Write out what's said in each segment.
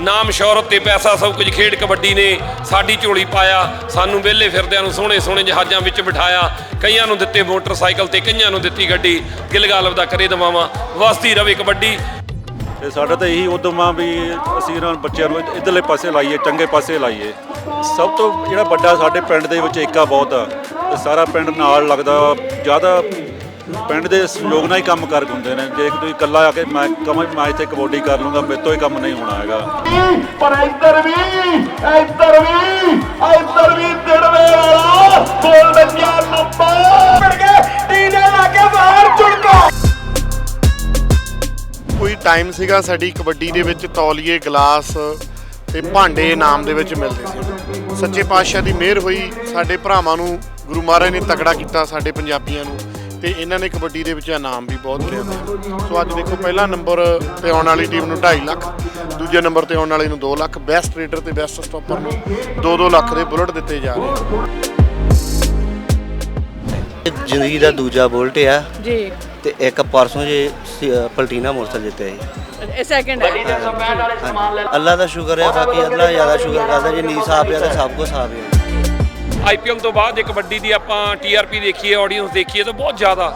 ਨਾਮ ਸ਼ੌਹਰਤ ਤੇ ਪੈਸਾ ਸਭ ਕੁਝ, ਖੇਡ ਕਬੱਡੀ ਨੇ ਸਾਡੀ ਝੋਲੀ ਪਾਇਆ, ਸਾਨੂੰ ਵਿਹਲੇ ਫਿਰਦਿਆਂ ਨੂੰ ਸੋਹਣੇ ਸੋਹਣੇ ਜਹਾਜ਼ਾਂ ਵਿੱਚ ਬਿਠਾਇਆ, ਕਈਆਂ ਨੂੰ ਦਿੱਤੇ ਮੋਟਰਸਾਈਕਲ ਤੇ, ਕਈਆਂ ਨੂੰ ਦਿੱਤੀ ਗੱਡੀ ਗਿਲਗਾਲਬ ਦਾ ਕਰੇ ਦਵਾਵਾਂ ਵਸਦੀ ਰਵੇ ਕਬੱਡੀ। ਤੇ ਸਾਡਾ ਤਾਂ ਇਹੀ ਉਦਮ ਆ ਵੀ ਅਸੀਂ ਇਹਨਾਂ ਬੱਚਿਆਂ ਨੂੰ ਇਧਰਲੇ ਪਾਸੇ ਲਾਈਏ, ਚੰਗੇ ਪਾਸੇ ਲਾਈਏ। ਸਭ ਤੋਂ ਜਿਹੜਾ ਵੱਡਾ ਸਾਡੇ ਪਿੰਡ ਦੇ ਵਿੱਚ ਏਕਾ ਬਹੁਤ ਆ, ਤੇ ਸਾਰਾ ਪਿੰਡ ਨਾਲ ਲੱਗਦਾ, ਜ਼ਿਆਦਾ ਪਿੰਡ ਦੇ ਸਹਿਯੋਗ ਨਾਲ ਹੀ ਕੰਮ ਕਰ ਹੁੰਦੇ ਨੇ। ਜੇ ਕੋਈ ਇਕੱਲਾ ਆ ਕੇ ਮੈਂ ਕਹਾਂ ਮੈਂ ਇੱਥੇ ਕਬੱਡੀ ਕਰ ਲੂੰਗਾ ਮੇਰੇ ਤੋਂ ਹੀ ਕੰਮ ਨਹੀਂ ਹੋਣਾ ਹੈਗਾ। ਪਰ ਇੱਧਰ ਵੀ ਇੱਧਰ ਵੀ ਇੱਧਰ ਵੀ ਦਿੜਵੇ ਵਾਲਾ ਗੋਲ ਲੱਗਿਆ ਨੰਬਰ ਮਿਲ ਗਏ ਟੀਨੇ ਲਾਗੇ ਬਾਹਰ ਚੁੜਕੋ ਕੋਈ ਟਾਈਮ ਸੀਗਾ ਸਾਡੀ ਕਬੱਡੀ ਦੇ ਵਿੱਚ ਤੌਲੀਏ ਗਲਾਸ ਤੇ ਭਾਂਡੇ ਇਨਾਮ ਦੇ ਵਿੱਚ ਮਿਲਦੇ ਸੀ। ਸੱਚੇ ਪਾਤਸ਼ਾਹ ਦੀ ਮਿਹਰ ਹੋਈ ਸਾਡੇ ਭਰਾਵਾਂ ਨੂੰ ਗੁਰੂ ਮਹਾਰਾਜ ਨੇ ਤਕੜਾ ਕੀਤਾ ਸਾਡੇ ਪੰਜਾਬੀਆਂ ਨੂੰ। ਤੇ ਇਹਨਾਂ ਨੇ ਕਬੱਡੀ ਦੇ ਵਿੱਚ ਇਨਾਮ ਵੀ ਬਹੁਤ ਲਿਆਂਦੇ ਸੋ ਅੱਜ ਦੇਖੋ ਪਹਿਲਾ ਨੰਬਰ ਤੇ ਆਉਣ ਵਾਲੀ ਟੀਮ ਨੂੰ 2.5 ਲੱਖ ਦੂਜੇ ਨੰਬਰ ਤੇ ਆਉਣ ਵਾਲੇ ਨੂੰ 2 ਲੱਖ। ਬੈਸਟ ਰੇਡਰ ਤੇ ਬੈਸਟ ਸਟਾਪਰ ਨੂੰ 2-2 ਲੱਖ ਦੇ ਬੁਲਟ ਦਿੱਤੇ ਜਾ ਰਹੇ ਜ਼ਿੰਦਗੀ ਦਾ ਦੂਜਾ ਬੁਲਟ ਆ। ਜੀ। ਤੇ ਇੱਕ ਪਰਸੋਂ ਜੇ ਪਲਟੀਨਾ ਮੋਟਰਸਾਈਕਲ ਜਿੱਤਿਆ ਇਹ ਸੈਕਿੰਡ ਹੈ। ਅੱਲਾ ਦਾ ਸ਼ੁਕਰ ਹੈ ਬਾਕੀ ਅੱਲਾ ਜ਼ਿਆਦਾ ਸ਼ੁਕਰ ਕਰਦਾ ਜੇ ਨੀ ਸਾਫ਼ ਆ ਤਾਂ ਸਭ ਕੁਝ ਸਾਫ਼ ਹੈ ਆਈਪੀਐਲ ਤੋਂ ਬਾਅਦ ਜੇ ਕਬੱਡੀ ਦੀ ਆਪਾਂ ਟੀਆਰਪੀ ਦੇਖੀਏ ਆਡੀਅנס ਦੇਖੀਏ, ਤਾਂ ਬਹੁਤ ਜ਼ਿਆਦਾ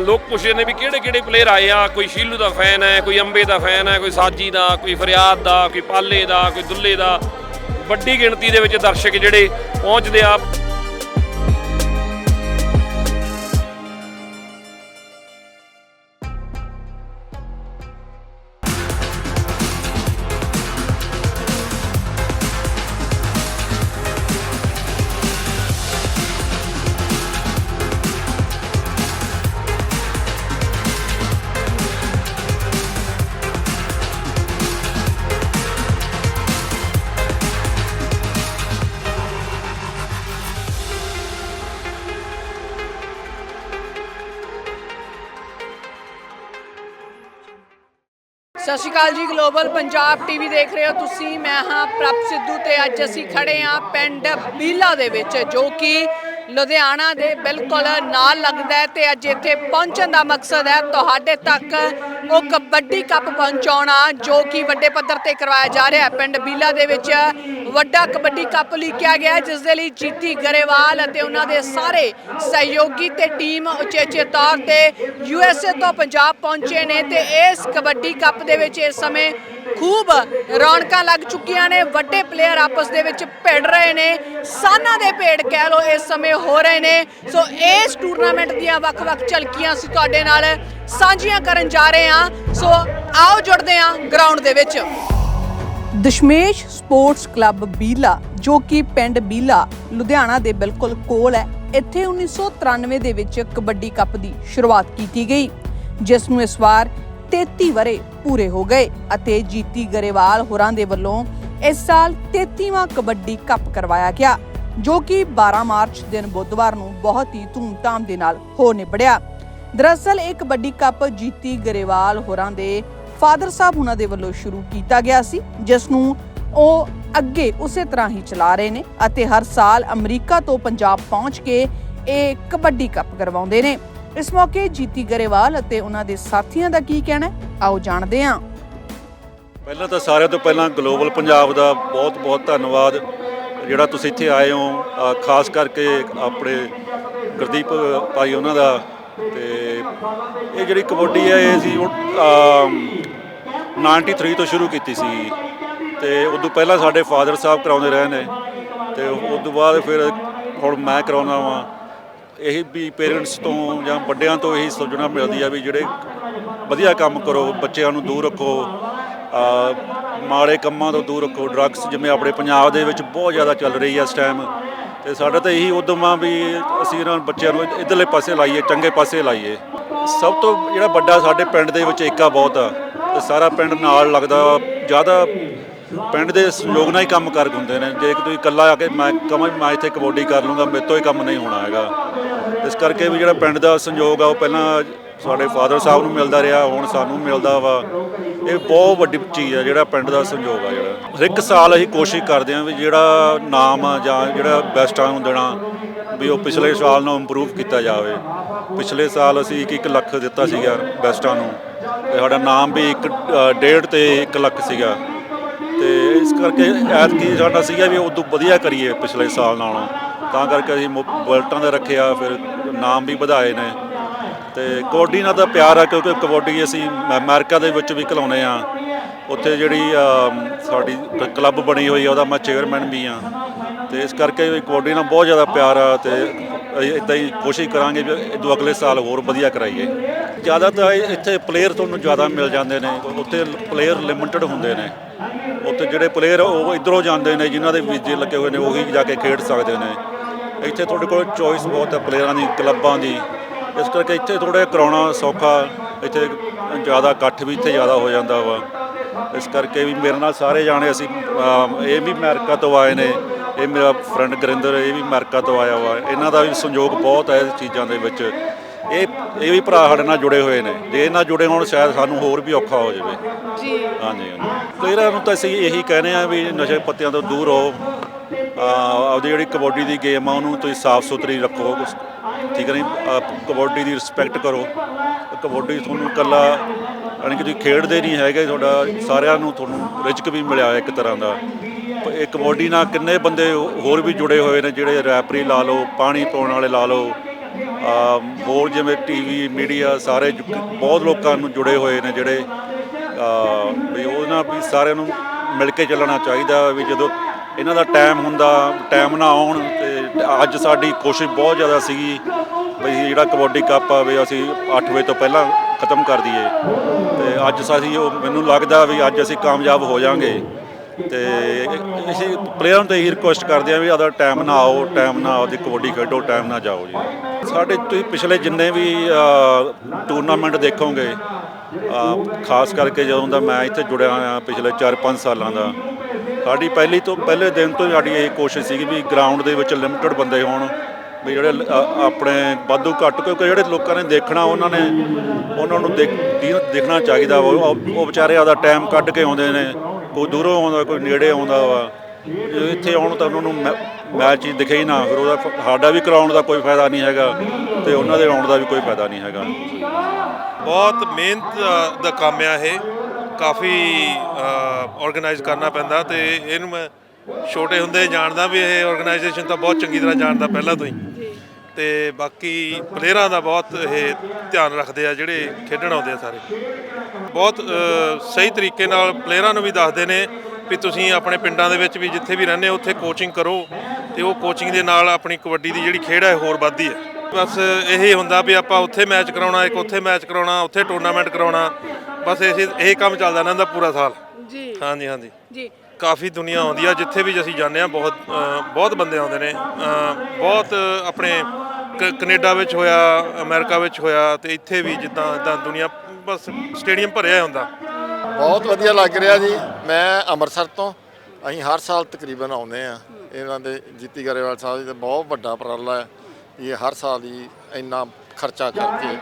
ਲੋਕ ਪੁੱਛਦੇ ਨੇ ਵੀ ਕਿਹੜੇ ਕਿਹੜੇ ਪਲੇਅਰ ਆਏ ਆ, ਕੋਈ ਸ਼ੀਲੂ ਦਾ ਫੈਨ ਹੈ, ਕੋਈ ਅੰਬੇ ਦਾ ਫੈਨ ਹੈ, ਕੋਈ ਸਾਜੀ ਦਾ, ਕੋਈ ਫਰਿਆਦ ਦਾ, ਕੋਈ ਪਾਲੇ ਦਾ, ਕੋਈ ਦੁੱਲੇ ਦਾ। ਵੱਡੀ ਗਿਣਤੀ ਦੇ ਵਿੱਚ ਦਰਸ਼ਕ ਜਿਹੜੇ ਪਹੁੰਚਦੇ ਆ। ਅਕਾਲ ਜੀ ਗਲੋਬਲ ਪੰਜਾਬ ਟੀਵੀ ਦੇਖ ਰਹੇ ਹੋ ਤੁਸੀਂ। ਮੈਂ ਹਾਂ ਪ੍ਰਭ ਸਿੱਧੂ ਤੇ ਅੱਜ ਅਸੀਂ ਖੜੇ ਹਾਂ ਪਿੰਡ ਬੀਲਾ ਦੇ ਵਿੱਚ, ਜੋ ਕਿ ਲੁਧਿਆਣਾ ਦੇ ਬਿਲਕੁਲ ਨਾਲ ਲੱਗਦਾ ਹੈ ਤੇ ਅੱਜ ਇੱਥੇ ਪਹੁੰਚਣ ਦਾ ਮਕਸਦ ਹੈ। ਤੁਹਾਡੇ ਤੱਕ ਉਹ ਕਬੱਡੀ ਕੱਪ ਪਹੁੰਚਾਉਣਾ ਜੋ ਕਿ ਵੱਡੇ ਪੱਧਰ ਤੇ ਕਰਵਾਇਆ ਜਾ ਰਿਹਾ ਹੈ। ਪਿੰਡ ਬੀਲਾ ਦੇ ਵਿੱਚ ਵੱਡਾ ਕਬੱਡੀ ਕੱਪ ਲਿਖਿਆ ਗਿਆ ਹੈ, ਜਿਸ ਦੇ ਲਈ ਜੀਤੀ ਗਰੇਵਾਲ ਅਤੇ ਉਹਨਾਂ ਦੇ ਸਾਰੇ ਸਹਿਯੋਗੀ ਤੇ ਟੀਮ ਉਚੇਚੇ ਤੌਰ ਤੇ ਯੂਐਸਏ ਤੋਂ ਪੰਜਾਬ ਪਹੁੰਚੇ ਨੇ ਤੇ ਇਸ ਕਬੱਡੀ ਕੱਪ ਦੇ ਵਿੱਚ ਇਸ ਸਮੇਂ ਖੂਬ ਰੌਣਕਾਂ ਲੱਗ ਚੁੱਕੀਆਂ ਨੇ, ਵੱਡੇ ਪਲੇਅਰ ਆਪਸ ਦੇ ਵਿੱਚ ਭਿੜ ਰਹੇ ਨੇ, ਸਾਨਾਂ ਦੇ ਭੇੜ ਕਹਿ ਲੋ ਇਸ ਸਮੇਂ ਹੋ ਰਹੇ ਨੇ। ਸੋ ਇਸ ਟੂਰਨਾਮੈਂਟ ਦੀਆਂ ਵੱਖ-ਵੱਖ ਝਲਕੀਆਂ ਅਸੀਂ ਤੁਹਾਡੇ ਨਾਲ ਸਾਂਝੀਆਂ ਕਰਨ ਜਾ ਰਹੇ ਹਾਂ। ਸੋ ਆਓ ਜੁੜਦੇ ਹਾਂ ਗਰਾਊਂਡ ਦੇ ਵਿੱਚ। ਦਸ਼ਮੇਸ਼ ਸਪੋਰਟਸ ਕਲੱਬ ਬੀਲਾ, ਜੋ ਕਿ ਪਿੰਡ ਬੀਲਾ, ਲੁਧਿਆਣਾ ਦੇ ਬਿਲਕੁਲ ਕੋਲ ਹੈ, ਇੱਥੇ 1993 ਦੇ ਵਿੱਚ ਕਬੱਡੀ ਕੱਪ ਦੀ ਸ਼ੁਰੂਆਤ ਕੀਤੀ ਗਈ, ਜਿਸ ਨੂੰ ਇਸ ਵਾਰ 33 ਵਰੇ ਪੂਰੇ ਹੋ ਗਏ ਅਤੇ ਜੀਤੀ ਗਰੇਵਾਲ ਹੋਰਾਂ ਦੇ ਵੱਲੋਂ ਇਸ ਸਾਲ 33ਵਾਂ ਕਬੱਡੀ ਕੱਪ ਕਰਵਾਇਆ ਗਿਆ, ਜੋ ਕਿ 12 ਮਾਰਚ ਦਿਨ ਬੁੱਧਵਾਰ ਨੂੰ ਬਹੁਤ ਹੀ ਧੂਮਧਾਮ ਦੇ ਨਾਲ ਹੋ ਨਿਬੜਿਆ। ਦਰਅਸਲ ਇਹ ਕਬੱਡੀ ਕੱਪ ਜੀਤੀ ਗਰੇਵਾਲ ਹੋਰਾਂ ਦੇ ਫਾਦਰ ਸਾਹਿਬ ਉਹਨਾਂ ਦੇ ਵੱਲੋਂ ਸ਼ੁਰੂ ਕੀਤਾ ਗਿਆ ਸੀ, ਜਿਸ ਨੂੰ ਉਹ ਅੱਗੇ ਉਸੇ ਤਰ੍ਹਾਂ ਹੀ ਚਲਾ ਰਹੇ ਨੇ ਅਤੇ ਹਰ ਸਾਲ ਅਮਰੀਕਾ ਤੋਂ ਪੰਜਾਬ ਪਹੁੰਚ ਕੇ ਇਹ ਕਬੱਡੀ ਕੱਪ ਕਰਵਾਉਂਦੇ ਨੇ। ਇਸ ਮੌਕੇ ਜੀਤੀ ਗਰੇਵਾਲ ਅਤੇ ਉਹਨਾਂ ਦੇ ਸਾਥੀਆਂ ਦਾ ਕੀ ਕਹਿਣਾ ਹੈ? ਆਓ ਜਾਣਦੇ ਹਾਂ। ਪਹਿਲਾਂ ਤਾਂ ਸਾਰਿਆਂ ਤੋਂ ਪਹਿਲਾਂ ਗਲੋਬਲ ਪੰਜਾਬ ਦਾ ਬਹੁਤ ਬਹੁਤ ਧੰਨਵਾਦ। ਜਿਹੜਾ ਤੁਸੀਂ ਇੱਥੇ ਆਏ ਹੋ ਅ, ਖਾਸ ਕਰਕੇ ਆਪਣੇ ਗੁਰਦੀਪ ਭਾਈ ਉਹਨਾਂ ਦਾ ਤੇ ਇਹ ਜਿਹੜੀ ਕਬੱਡੀ ਹੈ ਇਹ ਸੀ ਉਹ ਅਮ, 93 ਤੋਂ ਸ਼ੁਰੂ ਕੀਤੀ ਸੀ। ਤੇ ਉਦੋਂ ਪਹਿਲਾਂ ਸਾਡੇ ਫਾਦਰ ਸਾਹਿਬ ਕਰਾਉਂਦੇ ਰਹੇ ਨੇ। ਤੇ ਉਸ ਤੋਂ ਬਾਅਦ ਫਿਰ ਹੁਣ ਮੈਂ ਕਰਾਉਣਾ ਵਾਂ। ਇਹ ਵੀ ਪੇਰੈਂਟਸ ਤੋਂ ਜਾਂ ਵੱਡਿਆਂ ਤੋਂ ਇਹੀ ਸੋਚਣਾ ਮਿਲਦੀ ਆ ਵੀ ਜਿਹੜੇ ਵਧੀਆ ਕੰਮ ਕਰੋ, ਬੱਚਿਆਂ ਨੂੰ ਦੂਰ ਰੱਖੋ ਮਾੜੇ ਕੰਮਾਂ ਤੋਂ ਦੂਰ ਰੱਖੋ ਡਰੱਗਸ ਜਿਵੇਂ ਆਪਣੇ ਪੰਜਾਬ ਦੇ ਵਿੱਚ ਬਹੁਤ ਜ਼ਿਆਦਾ ਚੱਲ ਰਹੀ ਆ ਇਸ ਟਾਈਮ ਤੇ ਸਾਡਾ ਤਾਂ ਇਹੀ ਉਦਮ ਆ ਵੀ ਅਸੀਂ ਇਹਨਾਂ ਬੱਚਿਆਂ ਨੂੰ ਇਧਰਲੇ ਪਾਸੇ ਲਾਈਏ, ਚੰਗੇ ਪਾਸੇ ਲਾਈਏ। ਸਭ ਤੋਂ ਜਿਹੜਾ ਵੱਡਾ ਸਾਡੇ ਪਿੰਡ ਦੇ ਵਿੱਚ ਏਕਾ ਬਹੁਤ ਆ ਤੇ ਸਾਰਾ ਪਿੰਡ ਨਾਲ ਲੱਗਦਾ, ਜ਼ਿਆਦਾ ਪਿੰਡ ਦੇ ਸਹਿਯੋਗ ਨਾਲ ਹੀ ਕੰਮ ਕਰ ਹੁੰਦੇ ਨੇ। ਜੇ ਤੁਸੀਂ ਇਕੱਲਾ ਆ ਕੇ ਮੈਂ ਕਹਾਂ ਮੈਂ ਇੱਥੇ ਕਬੱਡੀ ਕਰ ਲੂੰਗਾ, ਮੇਰੇ ਤੋਂ ਹੀ ਕੰਮ ਨਹੀਂ ਹੋਣਾ ਹੈਗਾ। ਇਸ ਕਰਕੇ ਵੀ ਜਿਹੜਾ ਪਿੰਡ ਦਾ ਸੰਯੋਗ ਆ ਉਹ ਪਹਿਲਾਂ ਸਾਡੇ ਫਾਦਰ ਸਾਹਿਬ ਨੂੰ ਮਿਲਦਾ ਰਿਹਾ ਹੁਣ ਸਾਨੂੰ ਮਿਲਦਾ ਵਾ। ਇਹ ਬਹੁਤ ਵੱਡੀ ਚੀਜ਼ ਆ ਜਿਹੜਾ ਪਿੰਡ ਦਾ ਸੰਯੋਗ ਆ ਜਿਹੜਾ। ਹਰ ਇੱਕ ਸਾਲ ਅਸੀਂ ਕੋਸ਼ਿਸ਼ ਕਰਦੇ ਹਾਂ ਵੀ ਜਿਹੜਾ ਨਾਮ ਆ ਜਾਂ ਜਿਹੜਾ ਬੈਸਟਾਂ ਨੂੰ ਦੇਣਾ ਵੀ ਉਹ ਪਿਛਲੇ ਸਾਲ ਨੂੰ ਇੰਪਰੂਵ ਕੀਤਾ ਜਾਵੇ। ਪਿਛਲੇ ਸਾਲ ਅਸੀਂ 1 ਲੱਖ ਦਿੱਤਾ ਸੀਗਾ ਬੈਸਟਾਂ ਨੂੰ। ਤੇ ਸਾਡਾ ਨਾਮ ਵੀ ਇੱਕ ਅ, ਡੇਢ ਤੇ 1 ਲੱਖ ਸੀਗਾ। ਤੇ ਕਰਕੇ ਐਤਕੀ ਸਾਡਾ ਸੀਗਾ ਵੀ ਉਦੋਂ ਵਧੀਆ ਕਰੀਏ ਪਿਛਲੇ ਸਾਲ ਨਾਲੋਂ। ਤਾਂ ਕਰਕੇ ਅਸੀਂ ਮੁ- ਬੁਲਟਾਂ ਦੇ ਰੱਖਿਆ ਫਿਰ ਨਾਮ ਵੀ ਵਧਾਏ ਨੇ। ਤੇ ਕਬੱਡੀ ਨਾਲ ਤਾਂ ਪਿਆਰ ਆ ਕਿਉਂਕਿ ਕਬੱਡੀ ਅਸੀਂ ਮ- ਅਮਰੀਕਾ ਦੇ ਵਿੱਚ ਵੀ ਖਿਲਾਉਂਦੇ ਆ। ਉੱਥੇ ਜਿਹੜੀ ਅਮ, ਸਾਡੀ ਕ- ਕਲੱਬ ਬਣੀ ਹੋਈ ਆ ਉਹਦਾ ਮੈਂ ਚੇਅਰਮੈਨ ਵੀ ਆ। ਤੇ ਇਸ ਕਰਕੇ ਵੀ ਕਬੱਡੀ ਨਾਲ ਬਹੁਤ ਜ਼ਿਆਦਾ ਪਿਆਰ ਆ ਤੇ ਇਦਾਂ ਹੀ ਕੋਸ਼ਿਸ਼ ਕਰਾਂਗੇ ਵੀ ਇਦੋਂ ਅਗਲੇ ਸਾਲ ਹੋਰ ਵਧੀਆ ਕਰਾਈਏ। ਜ਼ਿਆਦਾ ਤਾਂ ਇਹ- ਇੱਥੇ ਪਲੇਅਰ ਤੁਹਾਨੂੰ ਜ਼ਿਆਦਾ ਮਿਲ ਜਾਂਦੇ ਨੇ। ਉੱਥੇ ਪਲੇਅਰ ਲਿਮਿਟਡ ਹੁੰਦੇ ਨੇ। ਉੱਥੇ ਜਿਹੜੇ ਪਲੇਅਰ ਉਹ ਇਧਰੋਂ ਜਾਂਦੇ ਨੇ ਜਿਨ੍ਹਾਂ ਦੇ ਵੀਜ਼ੇ ਲੱਗੇ ਹੋਏ ਨੇ ਉਹੀ ਜਾ ਕੇ ਖੇਡ ਸਕਦੇ ਨੇ। ਇੱਥੇ ਤੁਹਾਡੇ ਕੋਲ ਚੋਇਸ ਬਹੁਤ ਹੈ ਪਲੇਅਰਾਂ ਦੀ ਕਲੱਬਾਂ ਦੀ। ਇਸ ਕਰਕੇ ਇੱਥੇ ਥੋੜਾ ਕਰਾਉਣਾ ਸੌਖਾ ਇੱਥੇ ਜ਼ਿਆਦਾ ਇਕੱਠ ਵੀ ਇੱਥੇ ਜ਼ਿਆਦਾ ਹੋ ਜਾਂਦਾ ਵਾ। ਇਸ ਕਰਕੇ ਵੀ ਮੇਰੇ ਨਾਲ ਸਾਰੇ ਜਾਣੇ ਅਸੀਂ ਇਹ ਵੀ ਅਮਰੀਕਾ ਤੋਂ ਆਏ ਨੇ ਇਹ ਮੇਰਾ ਫਰੈਂਡ ਗੁਰਿੰਦਰ ਇਹ ਵੀ ਅਮਰੀਕਾ ਤੋਂ ਆਇਆ ਵਾ। ਇਹਨਾਂ ਦਾ ਵੀ ਸੰਯੋਗ ਬਹੁਤ ਹੈ ਇਸ ਚੀਜ਼ਾਂ ਦੇ ਵਿੱਚ। ਇਹ ਇਹ ਵੀ ਭਰਾ ਸਾਡੇ ਨਾਲ ਜੁੜੇ ਹੋਏ ਨੇ। ਜੇ ਇਹ ਨਾਲ ਜੁੜੇ ਹੋਣ ਸ਼ਾਇਦ ਸਾਨੂੰ ਹੋਰ ਵੀ ਔਖਾ ਹੋ ਜਾਵੇ। ਜੀ। ਹਾਂਜੀ ਹਾਂਜੀ। ਪਲੇਅਰਾਂ ਨੂੰ ਤਾਂ ਅਸੀਂ ਇਹੀ ਕਹਿੰਦੇ ਆ ਵੀ ਨਸ਼ੇ ਪੱਤਿਆਂ ਤੋਂ ਦੂਰ ਰਹੋ। ਆਪਦੀ ਜਿਹੜੀ ਕਬੱਡੀ ਦੀ ਗੇਮ ਆ, ਉਹਨੂੰ ਤੁਸੀਂ ਸਾਫ਼ ਸੁਥਰੀ ਰੱਖੋ। ਕੁਛ- ਠੀਕ ਹੈ ਨਹੀਂ? ਕਬੱਡੀ ਦੀ ਰਿਸਪੈਕਟ ਕਰੋ। ਕਬੱਡੀ ਤੁਹਾਨੂੰ ਇਕੱਲਾ, ਯਾਨੀ ਕਿ ਤੁਸੀਂ ਖੇਡਦੇ ਨਹੀਂ ਹੈਗੇ, ਤੁਹਾਡਾ ਸਾਰਿਆਂ ਨੂੰ ਤੁਹਾਨੂੰ ਰਿਜਕ ਵੀ ਮਿਲਿਆ ਇੱਕ ਤਰ੍ਹਾਂ ਦਾ। ਇਹ ਕਬੱਡੀ ਨਾਲ ਕਿੰਨੇ ਬੰਦੇ ਹੋਰ ਵੀ ਜੁੜੇ ਹੋਏ ਨੇ, ਜਿਹੜੇ ਰੈਪਰੀ ਲਾ ਲਓ, ਪਾਣੀ ਪਾਉਣ ਵਾਲੇ ਲਾ ਲਓ ਹੋਰ ਜਿਵੇਂ ਟੀਵੀ ਮੀਡੀਆ ਸਾਰੇ ਬਹੁਤ ਲੋਕਾਂ ਨੂੰ ਜੁੜੇ ਹੋਏ ਨੇ, ਜਿਹੜੇ ਆ ਵੀ ਉਹਨਾਂ ਵੀ ਸਾਰਿਆਂ ਨੂੰ ਮਿਲ ਕੇ ਚੱਲਣਾ ਚਾਹੀਦਾ, ਵੀ ਜਦੋਂ ਇਹਨਾਂ ਦਾ ਟਾਈਮ ਹੁੰਦਾ ਟਾਈਮ ਨਾ ਆਉਣ ਤੇ ਅੱਜ ਸਾਡੀ ਕੋਸ਼ਿਸ਼ ਬਹੁਤ ਜ਼ਿਆਦਾ ਸੀਗੀ ਵੀ ਜਿਹੜਾ ਕਬੱਡੀ ਕੱਪ ਆ ਵੀ ਅਸੀਂ 8 ਵਜੇ ਤੋਂ ਪਹਿਲਾਂ ਖਤਮ ਕਰ ਦਈਏ। ਤੇ ਅੱਜ ਅਸੀਂ ਉਹ ਮੈਨੂੰ ਲੱਗਦਾ ਵੀ ਅੱਜ ਅਸੀਂ ਕਾਮਯਾਬ ਹੋ ਜਾਾਂਗੇ ਤੇ ਅਸੀਂ ਪਲੇਅਰਾਂ ਨੂੰ ਤਾਂ ਇਹੀ ਰਿਕੁਐਸਟ ਕਰਦੇ ਆ ਵੀ ਆਦਾ ਟਾਈਮ ਨਾ ਆਓ ਟਾਈਮ ਨਾ ਆਓ ਦੀ ਕਬੱਡੀ ਖੇਡੋ ਟਾਈਮ ਨਾ ਜਾਓ ਜੀ। ਸਾਡੇ ਤੁਸੀਂ ਪਿਛਲੇ ਜਿੰਨੇ ਵੀ ਟੂਰਨਾਮੈਂਟ ਦੇਖੋਗੇ ਖਾਸ ਕਰਕੇ ਜਦੋਂ ਦਾ ਮੈਂ ਇੱਥੇ ਜੁੜਿਆ ਹੋਇਆ ਪਿਛਲੇ 4-5 ਸਾਲਾਂ ਦਾ ਸਾਡੀ ਪਹਿਲੀ ਤੋਂ ਪਹਿਲੇ ਦਿਨ ਤੋਂ ਹੀ ਸਾਡੀ ਇਹ ਕੋਸ਼ਿਸ਼ ਸੀਗੀ ਵੀ ਗਰਾਊਂਡ ਦੇ ਵਿੱਚ ਲਿਮਟਿਡ ਬੰਦੇ ਹੋਣ, ਵੀ ਜਿਹੜੇ ਆਪਣੇ ਵਾਧੂ ਘੱਟ, ਕਿਉਂਕਿ ਜਿਹੜੇ ਲੋਕਾਂ ਨੇ ਦੇਖਣਾ, ਉਹਨਾਂ ਨੇ ਉਹਨਾਂ ਨੂੰ ਦੇਖਣਾ ਚਾਹੀਦਾ ਵਾ। ਉਹ ਉਹ ਵਿਚਾਰੇ ਆਦਾ ਟਾਈਮ ਕੱਢ ਕੇ ਆਉਂਦੇ ਨੇ। ਕੋਈ ਦੂਰੋਂ ਆਉਂਦਾ, ਕੋਈ ਨੇੜੇ ਆਉਂਦਾ ਵਾ। ਇੱਥੇ ਆਉਣ ਤਾਂ ਉਹਨਾਂ ਨੂੰ ਮੈ- ਮੈਚ ਹੀ ਦਿਖੇ ਹੀ ਨਾ ਫਿਰ ਉਹਦਾ ਸਾਡਾ ਵੀ ਕਰਾਉਣ ਦਾ ਕੋਈ ਫਾਇਦਾ ਨਹੀਂ ਹੈਗਾ ਤੇ ਉਹਨਾਂ ਦੇ ਆਉਣ ਦਾ ਵੀ ਕੋਈ ਫਾਇਦਾ ਨਹੀਂ ਹੈਗਾ। ਬਹੁਤ ਮਿਹਨਤ ਦਾ ਕੰਮ ਆ ਇਹ। ਕਾਫੀ ਆਰਗੇਨਾਈਜ਼ ਕਰਨਾ ਪੈਂਦਾ ਤੇ ਇਹਨੂੰ ਮੈਂ ਛੋਟੇ ਹੁੰਦੇ ਜਾਣਦਾ ਵੀ ਇਹ ਆਰਗੇਨਾਈਜੇਸ਼ਨ ਤਾਂ ਬਹੁਤ ਚੰਗੀ ਤਰ੍ਹਾਂ ਜਾਣਦਾ ਪਹਿਲਾਂ ਤੋਂ ਹੀ। ਤੇ ਬਾਕੀ ਪਲੇਅਰਾਂ ਦਾ ਬਹੁਤ ਇਹ ਧਿਆਨ ਰੱਖਦੇ ਆ ਜਿਹੜੇ ਖੇਡਣ ਆਉਂਦੇ ਆ ਸਾਰੇ। ਬਹੁਤ ਸਹੀ ਤਰੀਕੇ ਨਾਲ ਪਲੇਅਰਾਂ ਨੂੰ ਵੀ ਦੱਸਦੇ ਨੇ ਵੀ ਤੁਸੀਂ ਆਪਣੇ ਪਿੰਡਾਂ ਦੇ ਵਿੱਚ ਵੀ ਜਿੱਥੇ ਵੀ ਰਹਿੰਦੇ ਹੋ ਉੱਥੇ ਕੋਚਿੰਗ ਕਰੋ ਤੇ ਉਹ ਕੋਚਿੰਗ ਦੇ ਨਾਲ ਆਪਣੀ ਕਬੱਡੀ ਦੀ ਜਿਹੜੀ ਖੇਡ ਹੈ ਹੋਰ ਵੱਧਦੀ ਹੈ। ਬਸ ਇਹੀ ਹੁੰਦਾ ਵੀ ਆਪਾਂ ਉੱਥੇ ਮੈਚ ਕਰਾਉਣਾ ਇੱਕ ਉੱਥੇ ਮੈਚ ਕਰਾਉਣਾ ਉੱਥੇ ਟੂਰਨਾਮੈਂਟ ਕਰਾਉਣਾ। ਬਸ ਇਹ ਇਹ ਕੰਮ ਚੱਲਦਾ ਰਹਿੰਦਾ ਦਾ ਪੂਰਾ ਸਾਲ। ਜੀ। ਹਾਂਜੀ ਹਾਂਜੀ। ਜੀ। ਕਾਫੀ ਦੁਨੀਆ ਆਉਂਦੀ ਆ ਜਿੱਥੇ ਵੀ ਅਸੀਂ ਜਾਂਦੇ ਆ ਬਹੁਤ ਬਹੁਤ ਬੰਦੇ ਆਉਂਦੇ ਨੇ। ਬਹੁਤ ਆਪਣੇ ਕੈਨੇਡਾ ਵਿੱਚ ਹੋਇਆ ਅਮਰੀਕਾ ਵਿੱਚ ਹੋਇਆ ਤੇ ਇੱਥੇ ਵੀ ਜਿੱਦਾਂ ਇਦਾਂ ਦੁਨੀਆ ਬਸ ਸਟੇਡੀਅਮ ਭਰਿਆ ਹੁੰਦਾ। ਬਹੁਤ ਵਧੀਆ ਲੱਗ ਰਿਹਾ ਜੀ। ਮੈਂ ਅੰਮ੍ਰਿਤਸਰ ਤੋਂ ਅਸੀਂ ਹਰ ਸਾਲ ਤਕਰੀਬਨ ਆਉਂਦੇ ਆ। ਇਹਨਾਂ ਦੇ ਜੀਤੀ ਗਰੇਵਾਲ ਸਾਹਿਬ ਜੀ ਦਾ ਬਹੁਤ ਵੱਡਾ ਉਪਰਾਲਾ ਹੈ। ਇਹ ਹਰ ਸਾਲ ਹੀ ਇੰਨਾ ਖਰਚਾ ਕਰਕੇ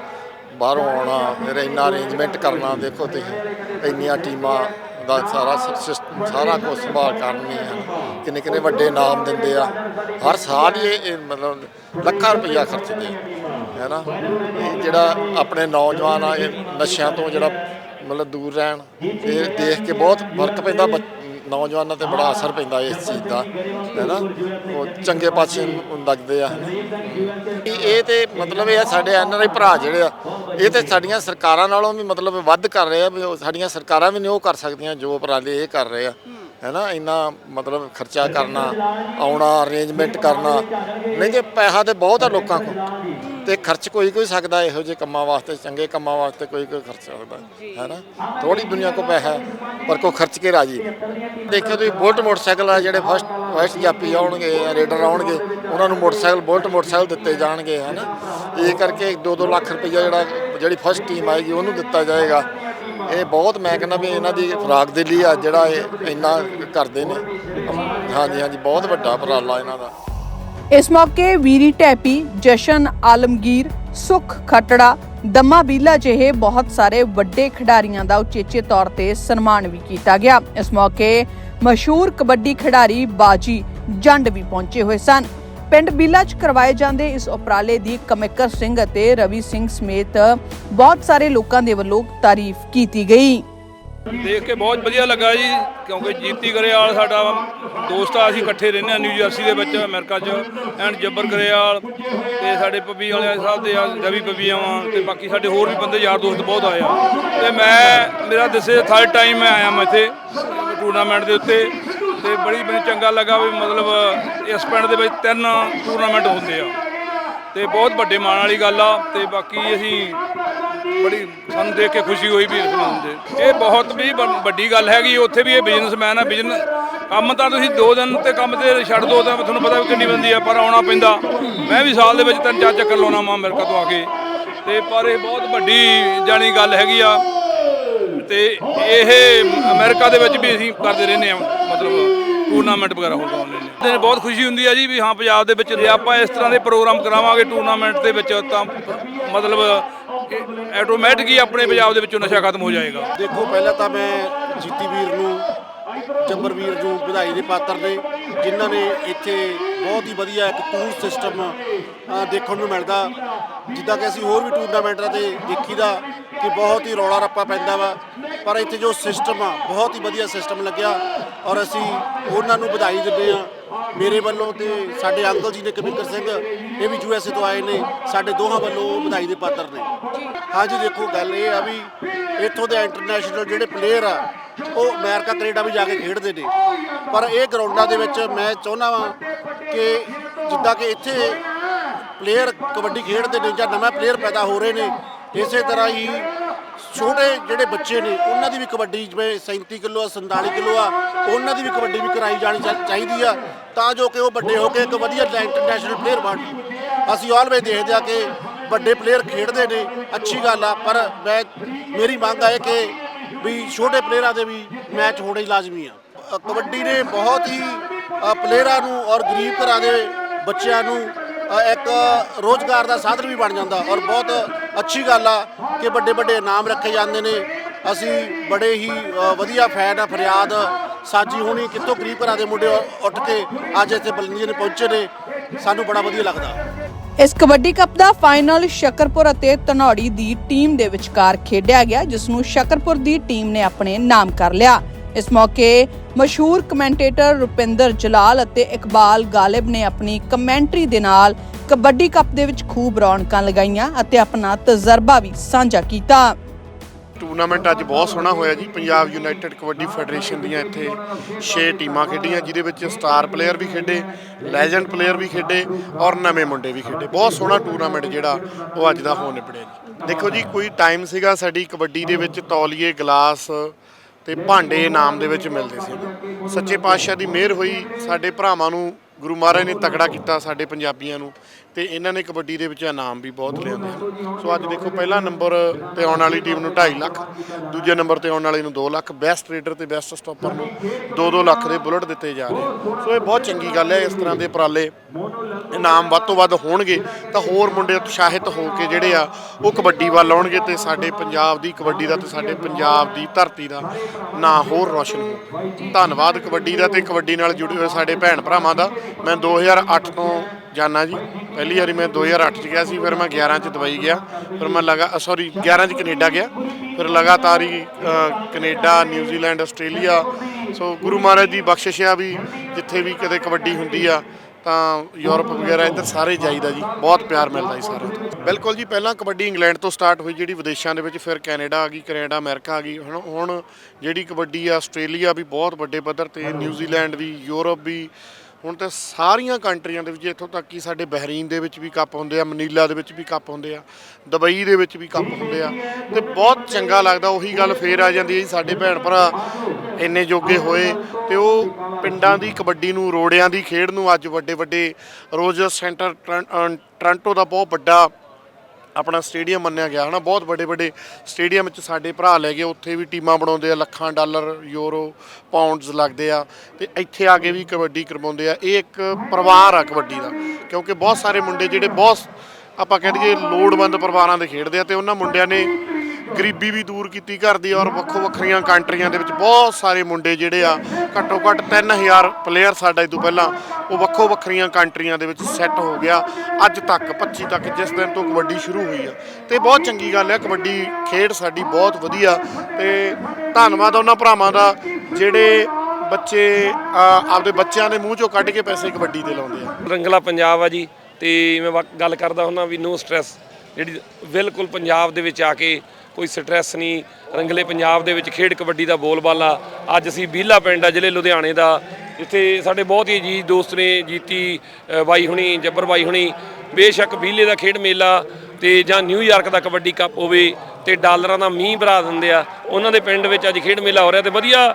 ਬਾਹਰੋਂ ਆਉਣਾ, ਫਿਰ ਇੰਨਾ ਅਰੇਂਜਮੈਂਟ ਕਰਨਾ, ਦੇਖੋ ਤੁਸੀਂ, ਇੰਨੀਆਂ ਟੀਮਾਂ ਦਾ ਸਾਰਾ ਸਿਸਟਮ ਸਾਰਾ ਕੁਝ ਸੰਭਾਲ ਕਰਨੀ ਹੈ ਕਿੰਨੇ ਕਿੰਨੇ ਵੱਡੇ ਨਾਮ ਦਿੰਦੇ ਆ। ਹਰ ਸਾਲ ਹੀ ਇਹ ਇਹ ਮਤਲਬ ਲੱਖਾਂ ਰੁਪਈਆ ਖਰਚਦੇ ਹੈ ਨਾ? ਇਹ ਜਿਹੜਾ ਆਪਣੇ ਨੌਜਵਾਨ ਆ, ਇਹ ਨਸ਼ਿਆਂ ਤੋਂ ਜਿਹੜਾ ਮਤਲਬ ਦੂਰ ਰਹਿਣ, ਇਹ ਦੇਖ ਕੇ ਬਹੁਤ ਫ਼ਰਕ ਪੈਂਦਾ, ਬੱਚ- ਨੌਜਵਾਨਾਂ ਤੇ ਬੜਾ ਅਸਰ ਪੈਂਦਾ ਇਸ ਚੀਜ਼ ਦਾ ਹੈ ਨਾ ਉਹ ਚੰਗੇ ਪਾਸੇ ਨੂੰ ਲੱਗਦੇ ਆ। ਇਹ- ਇਹ ਤੇ ਮਤਲਬ ਇਹ ਆ ਸਾਡੇ ਐਨਆਰਆਈ ਭਰਾ ਜਿਹੜੇ ਆ, ਇਹ ਤੇ ਸਾਡੀਆਂ ਸਰਕਾਰਾਂ ਨਾਲੋਂ ਵੀ ਮਤਲਬ ਵੱਧ ਕਰ ਰਹੇ ਆ, ਵੀ ਉਹ ਸਾਡੀਆਂ ਸਰਕਾਰਾਂ ਵੀ ਨਹੀਂ ਉਹ ਕਰ ਸਕਦੀਆਂ, ਜੋ ਉਪਰਾਲੇ ਇਹ ਕਰ ਰਹੇ ਆ ਹੈ ਨਾ ਇੰਨਾ ਮਤਲਬ ਖਰਚਾ ਕਰਨਾ, ਆਉਣਾ ਅਰੇਂਜਮੈਂਟ ਕਰਨਾ, ਨਹੀਂ ਜੇ ਪੈਸਾ ਤੇ ਬਹੁਤ ਆ ਲੋਕਾਂ ਕੋਲ। ਤੇ ਖਰਚ ਕੋਈ ਕੋਈ ਸਕਦਾ ਇਹੋ ਜਿਹੇ ਕੰਮਾਂ ਵਾਸਤੇ ਚੰਗੇ ਕੰਮਾਂ ਵਾਸਤੇ ਕੋਈ ਕੋਈ ਖਰਚ ਸਕਦਾ ਹੈ ਨਾ? ਥੋੜੀ ਦੁਨੀਆ ਕੋ ਪੈਸਾ ਪਰ ਕੋ ਖਰਚ ਕੇ ਰਾਜੀ। ਦੇਖਿਓ ਤੁਸੀਂ ਬੁਲਟ ਮੋਟਰਸਾਈਕਲ ਆ ਜਿਹੜੇ ਫਸਟ ਫਸਟ ਜਾਪੀ ਆਉਣਗੇ ਰੇਡਰ ਆਉਣਗੇ ਉਹਨਾਂ ਨੂੰ ਮੋਟਰਸਾਈਕਲ ਬੁਲਟ ਮੋਟਰਸਾਈਕਲ ਦਿੱਤੇ ਜਾਣਗੇ ਹੈ ਨਾ? ਇਹ ਕਰਕੇ 2-2 ਲੱਖ ਰੁਪਈਆ ਜਿਹੜਾ ਜਿਹੜੀ ਫਸਟ ਟੀਮ ਆਏਗੀ ਉਹਨੂੰ ਦਿੱਤਾ ਜਾਏਗਾ। ਇਹ ਬਹੁਤ ਮੈਂ ਕਹਿੰਦਾ ਵੀ ਇਹਨਾਂ ਦੀ ਖੁਰਾਕ ਦੇ ਲਈ ਆ ਜਿਹੜਾ ਇਹ ਇੰਨਾ ਕਰਦੇ ਨੇ। ਹਾਂਜੀ ਹਾਂਜੀ ਬਹੁਤ ਵੱਡਾ ਉਪਰਾਲਾ ਇਹਨਾਂ ਦਾ। ਇਸ ਮੌਕੇ ਵੀਰੀ ਟੈਪੀ ਜਸ਼ਨ ਆਲਮਗੀਰ, ਸੁਖ ਖਟੜਾ, ਦਮਾ ਬੀਲਾ ਜਿਹੇ ਬਹੁਤ ਸਾਰੇ ਵੱਡੇ ਖਿਡਾਰੀਆਂ ਦਾ ਉਚੇਚੇ ਤੌਰ ਤੇ ਸਨਮਾਨ ਵੀ ਕੀਤਾ ਗਿਆ। ਇਸ ਮੌਕੇ ਮਸ਼ਹੂਰ ਕਬੱਡੀ ਖਿਡਾਰੀ ਬਾਜੀ ਜੰਡ ਵੀ ਪਹੁੰਚੇ ਹੋਏ ਸਨ। ਪਿੰਡ ਬੀਲਾ 'ਚ ਕਰਵਾਏ ਜਾਂਦੇ ਇਸ ਉਪਰਾਲੇ ਦੀ ਕਮੇਕਰ ਸਿੰਘ ਅਤੇ ਰਵੀ ਸਿੰਘ ਸਮੇਤ ਬਹੁਤ ਸਾਰੇ ਲੋਕਾਂ ਦੇ ਵੱਲੋਂ ਤਾਰੀਫ ਕੀਤੀ ਗਈ। ਦੇਖ ਕੇ ਬਹੁਤ ਵਧੀਆ ਲੱਗਾ ਜੀ, ਕਿਉਂਕਿ ਜੀਤੀ ਗਰੇਵਾਲ ਸਾਡਾ ਦੋਸਤ ਆ, ਅਸੀਂ ਇਕੱਠੇ ਰਹਿੰਦੇ ਆ ਨਿਊ ਜਰਸੀ ਦੇ ਵਿੱਚ, ਅਮਰੀਕਾ 'ਚ ਐਂਡ ਜੱਬਰ ਗਰੇਵਾਲ ਤੇ ਸਾਡੇ ਪੱਬੀ ਵਾਲੇ ਸਾਹਿਬ ਦੇ ਆ, ਰਵੀ ਪੱਬੀਆਂ ਵਾ ਤੇ ਬਾਕੀ ਸਾਡੇ ਹੋਰ ਵੀ ਬੰਦੇ, ਯਾਰ ਦੋਸਤ ਬਹੁਤ ਆਏ ਆ। ਤੇ ਮੈਂ, ਮੇਰਾ ਦਿਸੇ ਥਰਡ ਟਾਈਮ ਮੈਂ ਆਇਆ ਮੈਂ ਇੱਥੇ ਟੂਰਨਾਮੈਂਟ ਦੇ ਉੱਤੇ, ਤੇ ਬੜੀ ਮੈਨੂੰ ਚੰਗਾ ਲੱਗਾ ਵੀ ਮਤਲਬ ਇਸ ਪਿੰਡ ਦੇ ਵਿੱਚ ਤਿੰਨ ਟੂਰਨਾਮੈਂਟ ਹੁੰਦੇ ਆ। ਤੇ ਬਹੁਤ ਵੱਡੇ ਮਾਣ ਵਾਲੀ ਗੱਲ ਆ ਤੇ ਬਾਕੀ ਅਸੀਂ ਬੜੀ ਸਾਨੂੰ ਦੇਖ ਕੇ ਖੁਸ਼ੀ ਹੋਈ ਵੀ ਇਸ ਨਾਮ ਦੇ। ਇਹ ਬਹੁਤ ਵੀ ਵ- ਵੱਡੀ ਗੱਲ ਹੈਗੀ, ਉੱਥੇ ਵੀ ਇਹ ਬਿਜ਼ਨਸਮੈਨ ਆ ਬਿਜ਼ਨਸ ਕੰਮ ਤਾਂ ਤੁਸੀਂ ਦੋ ਦਿਨ ਤੇ ਕੰਮ ਤੇ ਛੱਡ ਦੋ ਤਾਂ ਤੁਹਾਨੂੰ ਪਤਾ ਵੀ ਕਿੰਨੀ ਬੰਦੀ ਆ, ਪਰ ਆਉਣਾ ਪੈਂਦਾ। ਮੈਂ ਵੀ ਸਾਲ ਦੇ ਵਿੱਚ ਤਿੰਨ ਚਾਰ ਚੱਕਰ ਲਾਉਣਾ ਮਾਂ ਅਮਰੀਕਾ ਤੋਂ ਆ ਕੇ। ਤੇ ਪਰ ਇਹ ਬਹੁਤ ਵੱਡੀ ਜਾਣੀ ਗੱਲ ਹੈਗੀ ਆ। ਤੇ ਇਹ ਅਮਰੀਕਾ ਦੇ ਵਿੱਚ ਵੀ ਅਸੀਂ ਕਰਦੇ ਰਹਿੰਦੇ ਆ, ਮਤਲਬ ਟੂਰਨਾਮੈਂਟ ਵਗੈਰਾ ਹੋ ਗਾਉਂਦੇ ਨੇ ਬਹੁਤ ਖੁਸ਼ੀ ਹੁੰਦੀ ਹੈ ਜੀ ਵੀ ਹਾਂ, ਪੰਜਾਬ ਦੇ ਵਿੱਚ ਜੇ ਆਪਾਂ ਇਸ ਤਰ੍ਹਾਂ ਦੇ ਪ੍ਰੋਗਰਾਮ ਕਰਾਵਾਂਗੇ ਟੂਰਨਾਮੈਂਟ ਦੇ ਵਿੱਚ, ਤਾਂ ਮਤਲਬ ਆਟੋਮੈਟਿਕ ਹੀ ਆਪਣੇ ਪੰਜਾਬ ਦੇ ਵਿੱਚੋਂ ਨਸ਼ਾ ਖਤਮ ਹੋ ਜਾਏਗਾ। ਦੇਖੋ, ਪਹਿਲਾਂ ਤਾਂ ਮੈਂ ਜੀਤੀ ਵੀਰ ਨੂੰ ਚੰਬਰਵੀਰ ਨੂੰ ਵਧਾਈ ਦੇ ਪਾਤਰ ਨੇ, ਜਿਨ੍ਹਾਂ ਨੇ ਇੱਥੇ ਬਹੁਤ ਹੀ ਵਧੀਆ ਇੱਕ ਟੂਰ ਸਿਸਟਮ ਦੇਖਣ ਨੂੰ ਮਿਲਦਾ। ਜਿੱਦਾਂ ਕਿ ਅਸੀਂ ਹੋਰ ਵੀ ਟੂਰਨਾਮੈਂਟਾਂ ਤੇ ਦੇਖੀਦਾ ਕਿ ਬਹੁਤ ਹੀ ਰੌਲਾ ਰੱਪਾ ਪੈਂਦਾ ਵਾ। ਪਰ ਇੱਥੇ ਜੋ ਸਿਸਟਮ ਆ, ਬਹੁਤ ਹੀ ਵਧੀਆ ਸਿਸਟਮ ਲੱਗਿਆ ਔਰ ਅਸੀਂ ਉਹਨਾਂ ਨੂੰ ਵਧਾਈ ਦਿੰਦੇ ਆ ਮੇਰੇ ਵੱਲੋਂ ਤੇ ਸਾਡੇ ਅੰਕਲ ਜੀ ਨੇ ਕਬੀਰ ਸਿੰਘ ਇਹ ਵੀ ਯੂਐਸਏ ਤੋਂ ਆਏ ਨੇ, ਸਾਡੇ ਦੋਹਾਂ ਵੱਲੋਂ ਵਧਾਈ ਦੇ ਪਾਤਰ ਨੇ। ਹਾਂਜੀ, ਦੇਖੋ, ਗੱਲ ਇਹ ਆ ਵੀ ਇੱਥੋਂ ਦੇ ਇੰਟਰਨੈਸ਼ਨਲ ਜਿਹੜੇ ਪਲੇਅਰ ਆ, ਉਹ ਅਮਰੀਕਾ, ਕੈਨੇਡਾ ਵੀ ਜਾ ਕੇ ਖੇਡਦੇ ਨੇ। ਪਰ ਇਹ ਗਰਾਊਂਡਾਂ ਦੇ ਵਿੱਚ ਮੈਂ ਚਾਹੁੰਦਾ ਵਾਂ ਕਿ ਜਿੱਦਾਂ ਕਿ ਇੱਥੇ ਪਲੇਅਰ ਕਬੱਡੀ ਖੇਡਦੇ ਨੇ ਜਾਂ ਨਵੇਂ ਪਲੇਅਰ ਪੈਦਾ ਹੋ ਰਹੇ ਨੇ, ਇਸੇ ਤਰ੍ਹਾਂ ਹੀ ਛੋਟੇ ਜਿਹੜੇ ਬੱਚੇ ਨੇ, ਉਹਨਾਂ ਦੀ ਵੀ ਕਬੱਡੀ ਜਿਵੇਂ 37 ਕਿਲੋ ਆ 47 ਕਿਲੋ ਆ, ਉਹਨਾਂ ਦੀ ਵੀ ਕਬੱਡੀ ਵੀ ਕਰਾਈ ਜਾਣੀ ਚਾ- ਚਾਹੀਦੀ ਆ, ਤਾਂ ਜੋ ਕਿ ਉਹ ਵੱਡੇ ਹੋ ਕੇ ਇੱਕ ਵਧੀਆ ਇੰਟਰਨੈਸ਼ਨਲ ਪਲੇਅਰ ਬਣ ਅਸੀਂ ਆਲਵੇਜ਼ ਦੇਖਦੇ ਆ ਕਿ ਵੱਡੇ ਪਲੇਅਰ ਖੇਡਦੇ ਨੇ, ਅੱਛੀ ਗੱਲ ਆ, ਪਰ ਮੈਂ, ਮੇਰੀ ਮੰਗ ਹੈ ਕਿ ਵੀ ਛੋਟੇ ਪਲੇਅਰਾਂ ਦੇ ਵੀ ਮੈਚ ਹੋਣੇ ਲਾਜ਼ਮੀ ਆ। ਕਬੱਡੀ ਨੇ ਬਹੁਤ ਹੀ ਪਲੇਅਰਾਂ ਨੂੰ ਔਰ ਗਰੀਬ ਘਰਾਂ ਦੇ ਬੱਚਿਆਂ ਨੂੰ ਇੱਕ ਰੋਜ਼ਗਾਰ ਦਾ ਸਾਧਨ ਵੀ ਬਣ ਜਾਂਦਾ ਔਰ ਬਹੁਤ ਅੱਛੀ ਗੱਲ ਆ ਕਿ ਵੱਡੇ ਵੱਡੇ ਇਨਾਮ ਰੱਖੇ ਜਾਂਦੇ ਨੇ। ਅਸੀਂ ਬੜੇ ਹੀ ਵਧੀਆ ਫੈਨ ਆ, ਫਰਿਆਦ ਸਾਜੀ ਹੋਣੀ, ਕਿੱਥੋਂ ਗਰੀਬ ਘਰਾਂ ਦੇ ਮੁੰਡੇ ਉੱਠ ਕੇ ਅੱਜ ਇੱਥੇ ਬਲੰਦੀਆਂ ਨੇ ਪਹੁੰਚੇ ਨੇ, ਸਾਨੂੰ ਬੜਾ ਵਧੀਆ ਲੱਗਦਾ। ਇਸ ਕਬੱਡੀ ਕੱਪ ਦਾ ਫਾਈਨਲ ਸ਼ਕਰਪੁਰ ਅਤੇ ਧਨੌੜੀ ਦੀ ਟੀਮ ਦੇ ਵਿਚਕਾਰ ਖੇਡਿਆ ਗਿਆ ਜਿਸ ਨੂੰ ਸ਼ਕਰਪੁਰ ਦੀ ਟੀਮ ਨੇ ਆਪਣੇ ਨਾਮ ਕਰ ਲਿਆ। ਇਸ ਮੌਕੇ ਮਸ਼ਹੂਰ ਕਮੈਂਟੇਟਰ ਰੁਪਿੰਦਰ ਜਲਾਲ ਅਤੇ ਇਕਬਾਲ ਗਾਲਿਬ ਨੇ ਆਪਣੀ ਕਮੈਂਟਰੀ ਦੇ ਨਾਲ ਕਬੱਡੀ ਕੱਪ ਦੇ ਵਿੱਚ ਖੂਬ ਰੌਣਕਾਂ ਲਗਾਈਆਂ ਅਤੇ ਆਪਣਾ ਤਜਰਬਾ ਵੀ ਸਾਂਝਾ ਕੀਤਾ। ਟੂਰਨਾਮੈਂਟ ਅੱਜ ਬਹੁਤ ਸੋਹਣਾ ਹੋਇਆ ਜੀ। ਪੰਜਾਬ ਯੂਨਾਈਟਿਡ ਕਬੱਡੀ ਫੈਡਰੇਸ਼ਨ ਦੀਆਂ ਇੱਥੇ 6 ਟੀਮਾਂ ਖੇਡੀਆਂ, ਜਿਹਦੇ ਵਿੱਚ ਸਟਾਰ ਪਲੇਅਰ ਵੀ ਖੇਡੇ, ਲੈਜੈਂਡ ਪਲੇਅਰ ਵੀ ਖੇਡੇ ਔਰ ਨਵੇਂ ਮੁੰਡੇ ਵੀ ਖੇਡੇ। ਬਹੁਤ ਸੋਹਣਾ ਟੂਰਨਾਮੈਂਟ ਜਿਹੜਾ ਉਹ ਅੱਜ ਦਾ ਹੋ ਨਿਪੜਿਆ ਜੀ। ਦੇਖੋ ਜੀ, ਕੋਈ ਟਾਈਮ ਸੀਗਾ ਸਾਡੀ ਕਬੱਡੀ ਦੇ ਵਿੱਚ ਤੌਲੀਏ, ਗਲਾਸ ਤੇ ਭਾਂਡੇ ਇਨਾਮ ਦੇ ਵਿੱਚ ਮਿਲਦੇ ਸੀ। ਸੱਚੇ ਪਾਤਸ਼ਾਹ ਦੀ ਮਿਹਰ ਹੋਈ, ਸਾਡੇ ਭਰਾਵਾਂ ਨੂੰ ਗੁਰੂ ਮਹਾਰਾਜ ਨੇ ਤਕੜਾ ਕੀਤਾ ਸਾਡੇ ਪੰਜਾਬੀਆਂ ਨੂੰ। ਤੇ ਇਹਨਾਂ ਨੇ ਕਬੱਡੀ ਦੇ ਵਿੱਚ ਇਨਾਮ ਵੀ ਬਹੁਤ ਲਿਆਂਦੇ ਹਨ ਸੋ ਅੱਜ ਦੇਖੋ ਪਹਿਲਾ ਨੰਬਰ ਤੇ ਆਉਣ ਵਾਲੀ ਟੀਮ ਨੂੰ 2.5 ਲੱਖ ਦੂਜੇ ਨੰਬਰ ਤੇ ਆਉਣ ਵਾਲੇ ਨੂੰ 2 ਲੱਖ ਬੈਸਟ ਰੇਡਰ ਤੇ ਬੈਸਟ ਸਟਾਪਰ ਨੂੰ 2-2 ਲੱਖ ਦੇ ਬੁਲਟ ਦਿੱਤੇ ਜਾ ਰਹੇ। ਸੋ ਇਹ ਬਹੁਤ ਚੰਗੀ ਗੱਲ ਹੈ ਇਸ ਤਰ੍ਹਾਂ ਦੇ ਉਪਰਾਲੇ। ਇਨਾਮ ਵੱਧ ਤੋਂ ਵੱਧ ਹੋਣਗੇ ਤਾਂ ਹੋਰ ਮੁੰਡੇ ਉਤਸ਼ਾਹਿਤ ਹੋ ਕੇ ਜਿਹੜੇ ਆ ਉਹ ਕਬੱਡੀ ਵੱਲ ਆਉਣਗੇ ਤੇ ਸਾਡੇ ਪੰਜਾਬ ਦੀ ਕਬੱਡੀ ਦਾ ਤੇ ਸਾਡੇ ਪੰਜਾਬ ਦੀ ਧਰਤੀ ਦਾ ਨਾਂ ਹੋਰ ਰੌਸ਼ਨ ਹੋ ਧੰਨਵਾਦ ਕਬੱਡੀ ਦਾ ਤੇ ਕਬੱਡੀ ਨਾਲ ਜੁੜੇ ਹੋਏ ਸਾਡੇ ਭੈਣ ਭਰਾਵਾਂ ਦਾ। ਮੈਂ 2008 ਤੋਂ ਜਾਣਾ ਜੀ। ਪਹਿਲੀ ਵਾਰੀ ਮੈਂ 2008 ਚ ਗਿਆ ਸੀ ਫਿਰ ਮੈਂ 11 ਚ ਦੁਬਈ ਗਿਆ। ਫਿਰ ਮੈਂ ਲਗਾ ਸੌਰੀ 11 ਚ ਕੈਨੇਡਾ ਗਿਆ। ਫਿਰ ਲਗਾਤਾਰ ਹੀ ਅ, Canada New Zealand Australia so Guru Maharaj ਦੀ ਬਖਸ਼ਿਸ਼ ਆ ਵੀ ਜਿੱਥੇ ਵੀ ਕਦੇ ਕਬੱਡੀ ਹੁੰਦੀ ਆ ਤਾਂ ਯੂਰਪ ਵਗੈਰਾ ਇੱਧਰ ਸਾਰੇ ਜਾਈਦਾ ਜੀ, ਬਹੁਤ ਪਿਆਰ ਮਿਲਦਾ ਜੀ ਸਾਰਿਆਂ ਤੋਂ। ਬਿਲਕੁਲ ਜੀ, ਪਹਿਲਾਂ ਕਬੱਡੀ ਇੰਗਲੈਂਡ ਤੋਂ ਸਟਾਰਟ ਹੋਈ ਜਿਹੜੀ ਵਿਦੇਸ਼ਾਂ ਦੇ ਵਿੱਚ, ਫਿਰ ਕੈਨੇਡਾ ਆ ਗਈ, ਕੈਨੇਡਾ, ਅਮਰੀਕਾ ਆ ਗਈ, ਹੁਣ ਹੁਣ ਜਿਹੜੀ ਕਬੱਡੀ ਆ, ਆਸਟ੍ਰੇਲੀਆ ਵੀ ਬਹੁਤ ਵੱਡੇ ਪੱਧਰ ਤੇ, ਨਿਊਜ਼ੀਲੈਂਡ ਵੀ, ਯੂਰਪ ਵੀ ਹੁਣ ਤਾਂ ਸਾਰੀਆਂ ਕੰਟਰੀਆਂ ਦੇ ਵਿੱਚ ਇੱਥੋਂ ਤੱਕ ਕਿ ਸਾਡੇ ਬਹਿਰੀਨ ਦੇ ਵਿੱਚ ਵੀ ਕੱਪ ਹੁੰਦੇ ਆ, ਮਨੀਲਾ ਦੇ ਵਿੱਚ ਵੀ ਕੱਪ ਹੁੰਦੇ ਆ, ਦੁਬਈ ਦੇ ਵਿੱਚ ਵੀ ਕੱਪ ਹੁੰਦੇ ਆ ਤੇ ਬਹੁਤ ਚੰਗਾ ਲੱਗਦਾ, ਉਹੀ ਗੱਲ ਫੇਰ ਆ ਜਾਂਦੀ ਹੈ ਜੀ, ਸਾਡੇ ਭੈਣ ਭਰਾ ਇੰਨੇ ਜੋਗੇ ਹੋਏ ਤੇ ਉਹ ਪਿੰਡਾਂ ਦੀ ਕਬੱਡੀ ਨੂੰ, ਰੋੜਿਆਂ ਦੀ ਖੇਡ ਨੂੰ ਅੱਜ ਵੱਡੇ ਵੱਡੇ ਰੋਜਰਸ ਸੈਂਟਰ ਟਰਨ- ਅਹ, ਟੋਰਾਂਟੋ ਦਾ ਬਹੁਤ ਵੱਡਾ ਆਪਣਾ ਸਟੇਡੀਅਮ ਮੰਨਿਆ ਗਿਆ, ਹਨਾ? ਬਹੁਤ ਵੱਡੇ ਵੱਡੇ ਸਟੇਡੀਅਮ ਵਿੱਚ ਸਾਡੇ ਭਰਾ ਲੈ ਗਏ, ਉੱਥੇ ਵੀ ਟੀਮਾਂ ਬਣਾਉਂਦੇ ਆ, ਲੱਖਾਂ ਡਾਲਰ, ਯੂਰੋ, ਪਾਉਂਡਸ ਲੱਗਦੇ ਆ ਤੇ ਇੱਥੇ ਆ ਕੇ ਵੀ ਕਬੱਡੀ ਕਰਵਾਉਂਦੇ ਆ। ਇਹ ਇੱਕ ਪਰਿਵਾਰ ਆ ਕਬੱਡੀ ਦਾ, ਕਿਉਂਕਿ ਬਹੁਤ ਸਾਰੇ ਮੁੰਡੇ ਜਿਹੜੇ ਬਹੁਤ ਆਪਾਂ ਕਹਿੰਦੇ ਦਈਏ ਲੋੜਵੰਦ ਪਰਿਵਾਰਾਂ ਦੇ ਖੇਡਦੇ ਆ ਤੇ ਉਹਨਾਂ ਮੁੰਡਿਆਂ ਨੇ ਗਰੀਬੀ ਵੀ ਦੂਰ ਕੀਤੀ ਘਰ ਦੀ ਔਰ ਵੱਖੋ ਵੱਖਰੀਆਂ ਕੰਟਰੀਆਂ ਦੇ ਵਿੱਚ ਬਹੁਤ ਸਾਰੇ ਮੁੰਡੇ ਜਿਹੜੇ ਆ, ਘੱਟੋ ਘੱਟ 3000 ਪਲੇਅਰ ਸਾਡਾ ਇਹ ਤੋਂ ਪਹਿਲਾਂ ਉਹ ਵੱਖੋ ਵੱਖਰੀਆਂ ਕੰਟਰੀਆਂ ਦੇ ਵਿੱਚ ਸੈੱਟ ਹੋ ਗਿਆ। ਅੱਜ ਤੱਕ 25 ਤੱਕ, ਜਿਸ ਦਿਨ ਤੋਂ ਕਬੱਡੀ ਸ਼ੁਰੂ ਹੋਈ ਆ। ਤੇ ਬਹੁਤ ਚੰਗੀ ਗੱਲ ਹੈ ਕਬੱਡੀ ਖੇਡ ਸਾਡੀ ਬਹੁਤ ਵਧੀਆ। ਤੇ ਧੰਨਵਾਦ ਉਹਨਾਂ ਭਰਾਵਾਂ ਦਾ, ਜਿਹੜੇ ਬੱਚੇ ਆਪਦੇ ਬੱਚਿਆਂ ਦੇ ਮੂੰਹ ਚੋਂ ਕੱਢ ਕੇ ਪੈਸੇ ਕਬੱਡੀ ਤੇ ਲਾਉਂਦੇ ਆ। ਰੰਗਲਾ ਪੰਜਾਬ ਆ ਜੀ। ਤੇ ਮੈਂ ਵਕ- ਗੱਲ ਕਰਦਾ ਹੁੰਦਾ ਵੀ ਨੋ ਸਟ੍ਰੈਸ ਜਿਹੜੀ ਬਿਲਕੁਲ ਪੰਜਾਬ ਦੇ ਵਿੱਚ ਆ ਕੇ ਕੋਈ ਸਟ੍ਰੈਸ ਨਹੀਂ, ਰੰਗਲੇ ਪੰਜਾਬ ਦੇ ਵਿੱਚ ਖੇਡ ਕਬੱਡੀ ਦਾ ਬੋਲਬਾਲਾ। ਅੱਜ ਅਸੀਂ ਬੀਲਾ ਪਿੰਡ ਆ, ਜ਼ਿਲ੍ਹੇ ਲੁਧਿਆਣੇ ਦਾ। ਜਿੱਥੇ ਸਾਡੇ ਬਹੁਤ ਹੀ ਅਜੀਜ਼ ਦੋਸਤ ਨੇ, ਜੀਤੀ ਬਾਈ ਹੁਣੀ, ਜੱਬਰ ਬਾਈ ਹੁਣੀ। ਬੇਸ਼ੱਕ ਬੀਲੇ ਦਾ ਖੇਡ ਮੇਲਾ ਤੇ ਜਾਂ ਨਿਊਯਾਰਕ ਦਾ ਕਬੱਡੀ ਕੱਪ ਹੋਵੇ ਤੇ ਡਾਲਰਾਂ ਦਾ ਮੀਂਹ ਭਰਾ ਦਿੰਦੇ ਆ। ਉਹਨਾਂ ਦੇ ਪਿੰਡ ਵਿੱਚ ਅੱਜ ਖੇਡ ਮੇਲਾ ਹੋ ਰਿਹਾ ਤੇ ਵਧੀਆ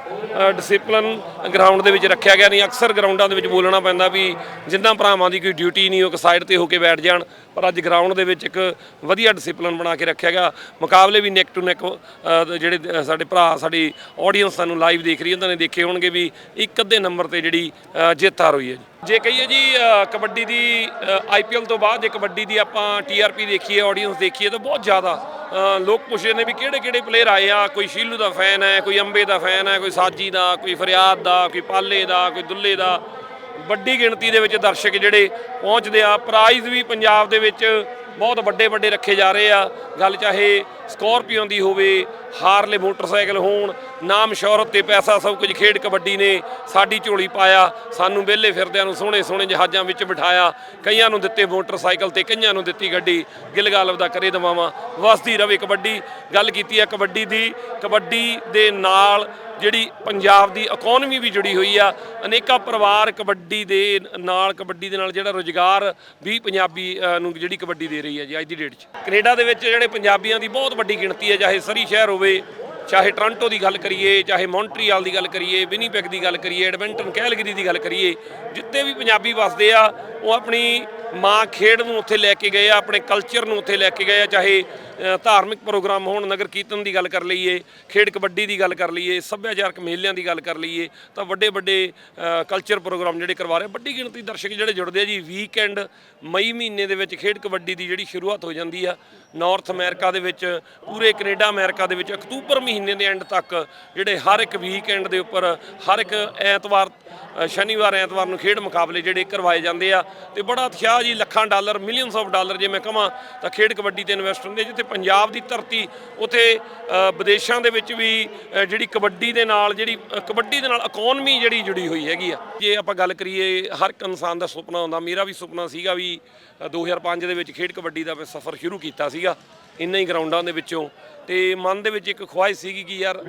ਡਿਸਪਲਿਨ ਗਰਾਊਂਡ ਦੇ ਵਿੱਚ ਰੱਖਿਆ ਗਿਆ। ਨਹੀਂ, ਅਕਸਰ ਗਰਾਊਂਡਾਂ ਦੇ ਵਿੱਚ ਬੋਲਣਾ ਪੈਂਦਾ ਵੀ ਜਿੰਨਾ ਭਰਾਵਾਂ ਦੀ ਕੋਈ ਡਿਊਟੀ ਨਹੀਂ, ਉਹ ਇੱਕ ਸਾਈਡ ਤੇ ਹੋ ਕੇ ਬੈਠ ਜਾਣ। ਪਰ ਅੱਜ ਗਰਾਊਂਡ ਦੇ ਵਿੱਚ ਇੱਕ ਵਧੀਆ ਡਿਸਪਲਨ ਬਣਾ ਕੇ ਰੱਖਿਆ ਗਿਆ। ਮੁਕਾਬਲੇ ਵੀ ਨੈਕ ਟੂ ਨੈਕ ਜਿਹੜੇ ਸਾਡੇ ਭਰਾ, ਸਾਡੀ ਆਡੀਅנס ਸਾਨੂੰ ਲਾਈਵ ਦੇਖ ਰਹੀ ਉਹਨਾਂ ਨੇ ਦੇਖੇ ਹੋਣਗੇ ਵੀ ਇੱਕ ਅੱਧੇ ਨੰਬਰ ਤੇ ਜਿਹੜੀ ਜਿੱਤ ਆ ਰਹੀ ਹੈ ਜੇ। ਕਹੀਏ ਜੀ ਕਬੱਡੀ ਦੀ ਆਈਪੀਐਲ ਤੋਂ ਬਾਅਦ ਜੇ ਕਬੱਡੀ ਦੀ ਆਪਾਂ ਟੀਆਰਪੀ ਦੇਖੀਏ ਆਡੀਅנס ਦੇਖੀਏ, ਤਾਂ ਬਹੁਤ ਜ਼ਿਆਦਾ ਲੋਕ ਪੁੱਛਦੇ ਨੇ ਵੀ ਕਿਹੜੇ ਕਿਹੜੇ ਪਲੇਅਰ ਆਏ ਆ। ਕੋਈ ਸ਼ੀਲੂ ਦਾ ਫੈਨ ਹੈ, ਕੋਈ ਅੰਬੇ ਦਾ ਫੈਨ ਹੈ, ਕੋਈ ਸਾਜੀ ਦਾ, ਕੋਈ ਫਰਿਆਦ ਦਾ, ਕੋਈ ਪਾਲੇ ਦਾ, ਕੋਈ ਦੁੱਲੇ ਦਾ। ਵੱਡੀ ਗਿਣਤੀ ਦੇ ਵਿੱਚ ਦਰਸ਼ਕ ਜਿਹੜੇ ਪਹੁੰਚਦੇ ਆ। ਪ੍ਰਾਈਜ਼ ਵੀ ਪੰਜਾਬ ਦੇ ਵਿੱਚ ਬਹੁਤ ਵੱਡੇ ਵੱਡੇ ਰੱਖੇ ਜਾ ਰਹੇ ਆ। ਗੱਲ ਚਾਹੇ ਸਕੋਰਪੀਓ ਦੀ ਹੋਵੇ, ਹਾਰਲੇ ਮੋਟਰਸਾਈਕਲ ਹੋਣ, ਨਾਮ ਸ਼ੌਹਰਤ ਤੇ ਪੈਸਾ ਸਭ ਕੁਝ ਖੇਡ ਕਬੱਡੀ ਨੇ ਸਾਡੀ ਝੋਲੀ ਪਾਇਆ। ਸਾਨੂੰ ਵਿਹਲੇ ਫਿਰਦਿਆਂ ਨੂੰ ਸੋਹਣੇ ਸੋਹਣੇ ਜਹਾਜ਼ਾਂ ਵਿੱਚ ਬਿਠਾਇਆ। ਕਈਆਂ ਨੂੰ ਦਿੱਤੇ ਮੋਟਰਸਾਈਕਲ ਤੇ, ਕਈਆਂ ਨੂੰ ਦਿੱਤੀ ਗੱਡੀ। ਗਿਲਗਾਲਬ ਦਾ ਕਰੇ ਦਵਾਵਾਂ, ਵਸਦੀ ਰਵੇ ਕਬੱਡੀ। ਗੱਲ ਕੀਤੀ ਆ ਕਬੱਡੀ ਦੀ। ਕਬੱਡੀ ਦੇ ਨਾਲ ਜਿਹੜੀ ਪੰਜਾਬ ਦੀ ਇਕਨੋਮੀ ਵੀ ਜੁੜੀ ਹੋਈ ਆ, ਅਨੇਕਾਂ ਪਰਿਵਾਰ ਕਬੱਡੀ ਦੇ ਨਾਲ, ਕਬੱਡੀ ਦੇ ਨਾਲ ਜਿਹੜਾ ਰੋਜ਼ਗਾਰ ਵੀ ਪੰਜਾਬੀ ਨੂੰ ਜਿਹੜੀ ਕਬੱਡੀ ਦੇ ਰਹੀ ਹੈ ਜੀ ਅੱਜ ਦੀ ਡੇਟ 'ਚ। ਕੈਨੇਡਾ ਦੇ ਵਿੱਚ ਜਿਹੜੇ ਪੰਜਾਬੀਆਂ ਦੀ ਬਹੁਤ ਵੱਡੀ ਗਿਣਤੀ ਹੈ, ਚਾਹੇ ਸਰੀ ਸ਼ਹਿਰ ਹੋਵੇ ਚਾਹੇ ਟੋਰਾਂਟੋ ਦੀ ਗੱਲ ਕਰੀਏ, ਚਾਹੇ ਮੌਂਟਰੀਆਲ ਦੀ ਗੱਲ ਕਰੀਏ, ਵਿਨੀਪੈਗ ਦੀ ਗੱਲ ਕਰੀਏ ਐਡਮਿੰਟਨ ਕੈਲਗਰੀ ਦੀ ਗੱਲ ਕਰੀਏ, ਜਿੱਤੇ ਵੀ ਪੰਜਾਬੀ ਵਸਦੇ ਆ, ਉਹ ਆਪਣੀ ਮਾਂ ਖੇਡ ਨੂੰ ਉੱਥੇ ਲੈ ਕੇ ਗਏ ਆ, ਆਪਣੇ ਕਲਚਰ ਨੂੰ ਉੱਥੇ ਲੈ ਕੇ ਗਏ ਆ, ਚਾਹੇ ਧਾਰਮਿਕ ਪ੍ਰੋਗਰਾਮ ਹੋਣ, ਨਗਰ ਕੀਰਤਨ ਦੀ ਗੱਲ ਕਰ ਲਈਏ, ਖੇਡ ਕਬੱਡੀ ਦੀ ਗੱਲ ਕਰ ਲਈਏ, ਸੱਭਿਆਚਾਰਕ ਮੇਲਿਆਂ ਦੀ ਗੱਲ ਕਰ ਲਈਏ, ਤਾਂ ਵੱਡੇ ਵੱਡੇ ਕਲਚਰ ਪ੍ਰੋਗਰਾਮ ਜਿਹੜੇ ਕਰਵਾ ਰਹੇ ਵੱਡੀ ਗਿਣਤੀ ਦਰਸ਼ਕ ਜਿਹੜੇ ਜੁੜਦੇ ਆ ਜੀ ਵੀਕਐਂਡ ਮਈ ਮਹੀਨੇ ਦੇ ਵਿੱਚ ਖੇਡ ਕਬੱਡੀ ਦੀ ਜਿਹੜੀ ਸ਼ੁਰੂਆਤ ਹੋ ਜਾਂਦੀ ਆ ਨਾਰਥ ਅਮਰੀਕਾ ਦੇ ਵਿੱਚ, ਪੂਰੇ ਕੈਨੇਡਾ ਅਮਰੀਕਾ ਦੇ ਵਿੱਚ, ਅਕਤੂਬਰ ਮਹੀਨੇ ਮਹੀਨੇ ਦੇ ਐਂਡ ਤੱਕ ਜਿਹੜੇ ਹਰ ਇੱਕ ਵੀਕਐਂਡ ਦੇ ਉੱਪਰ ਹਰ ਇੱਕ ਐਤਵਾਰ ਸ਼ਨੀਵਾਰ ਐਤਵਾਰ ਨੂੰ ਖੇਡ ਮੁਕਾਬਲੇ ਜਿਹੜੇ ਕਰਵਾਏ ਜਾਂਦੇ ਆ ਤੇ ਬੜਾ ਉਤਸ਼ਾਹ ਜੀ ਲੱਖਾਂ ਡਾਲਰ ਮਿਲੀਅਨਸ ਆਫ ਡਾਲਰ ਜੇ ਮੈਂ ਕਹਾਂ ਤਾਂ ਖੇਡ ਕਬੱਡੀ ਤੇ ਇਨਵੈਸਟ ਹੁੰਦੇ ਜਿੱਥੇ ਪੰਜਾਬ ਦੀ ਧਰਤੀ ਉਥੇ ਵਿਦੇਸ਼ਾਂ ਦੇ ਵਿੱਚ ਵੀ ਜਿਹੜੀ ਕਬੱਡੀ ਦੇ ਨਾਲ ਜਿਹੜੀ ਕਬੱਡੀ ਦੇ ਨਾਲ ਇਕਨੋਮੀ ਜਿਹੜੀ ਜੁੜੀ ਹੋਈ ਹੈਗੀ ਆ। ਜੇ ਆਪਾਂ ਗੱਲ ਕਰੀਏ ਹਰ ਇੱਕ ਇਨਸਾਨ ਦਾ ਸੁਪਨਾ ਹੁੰਦਾ ਮੇਰਾ ਵੀ ਸੁਪਨਾ ਸੀਗਾ ਵੀ ਅ, 2005 ਦੇ ਵਿੱਚ ਖੇਡ ਕਬੱਡੀ ਦਾ ਮੈਂ ਸਫ਼ਰ ਸ਼ੁਰੂ ਕੀਤਾ ਸੀਗਾ। ਇੰਨਾ ਹੀ ਗਰਾਊਂਡਾਂ ਦੇ ਵਿੱਚੋਂ। ਤੇ ਮਨ ਦੇ ਵਿੱਚ ਇੱਕ ਖੁਆਇਸ਼ ਸੀਗੀ ਕਿ ਯਾਰ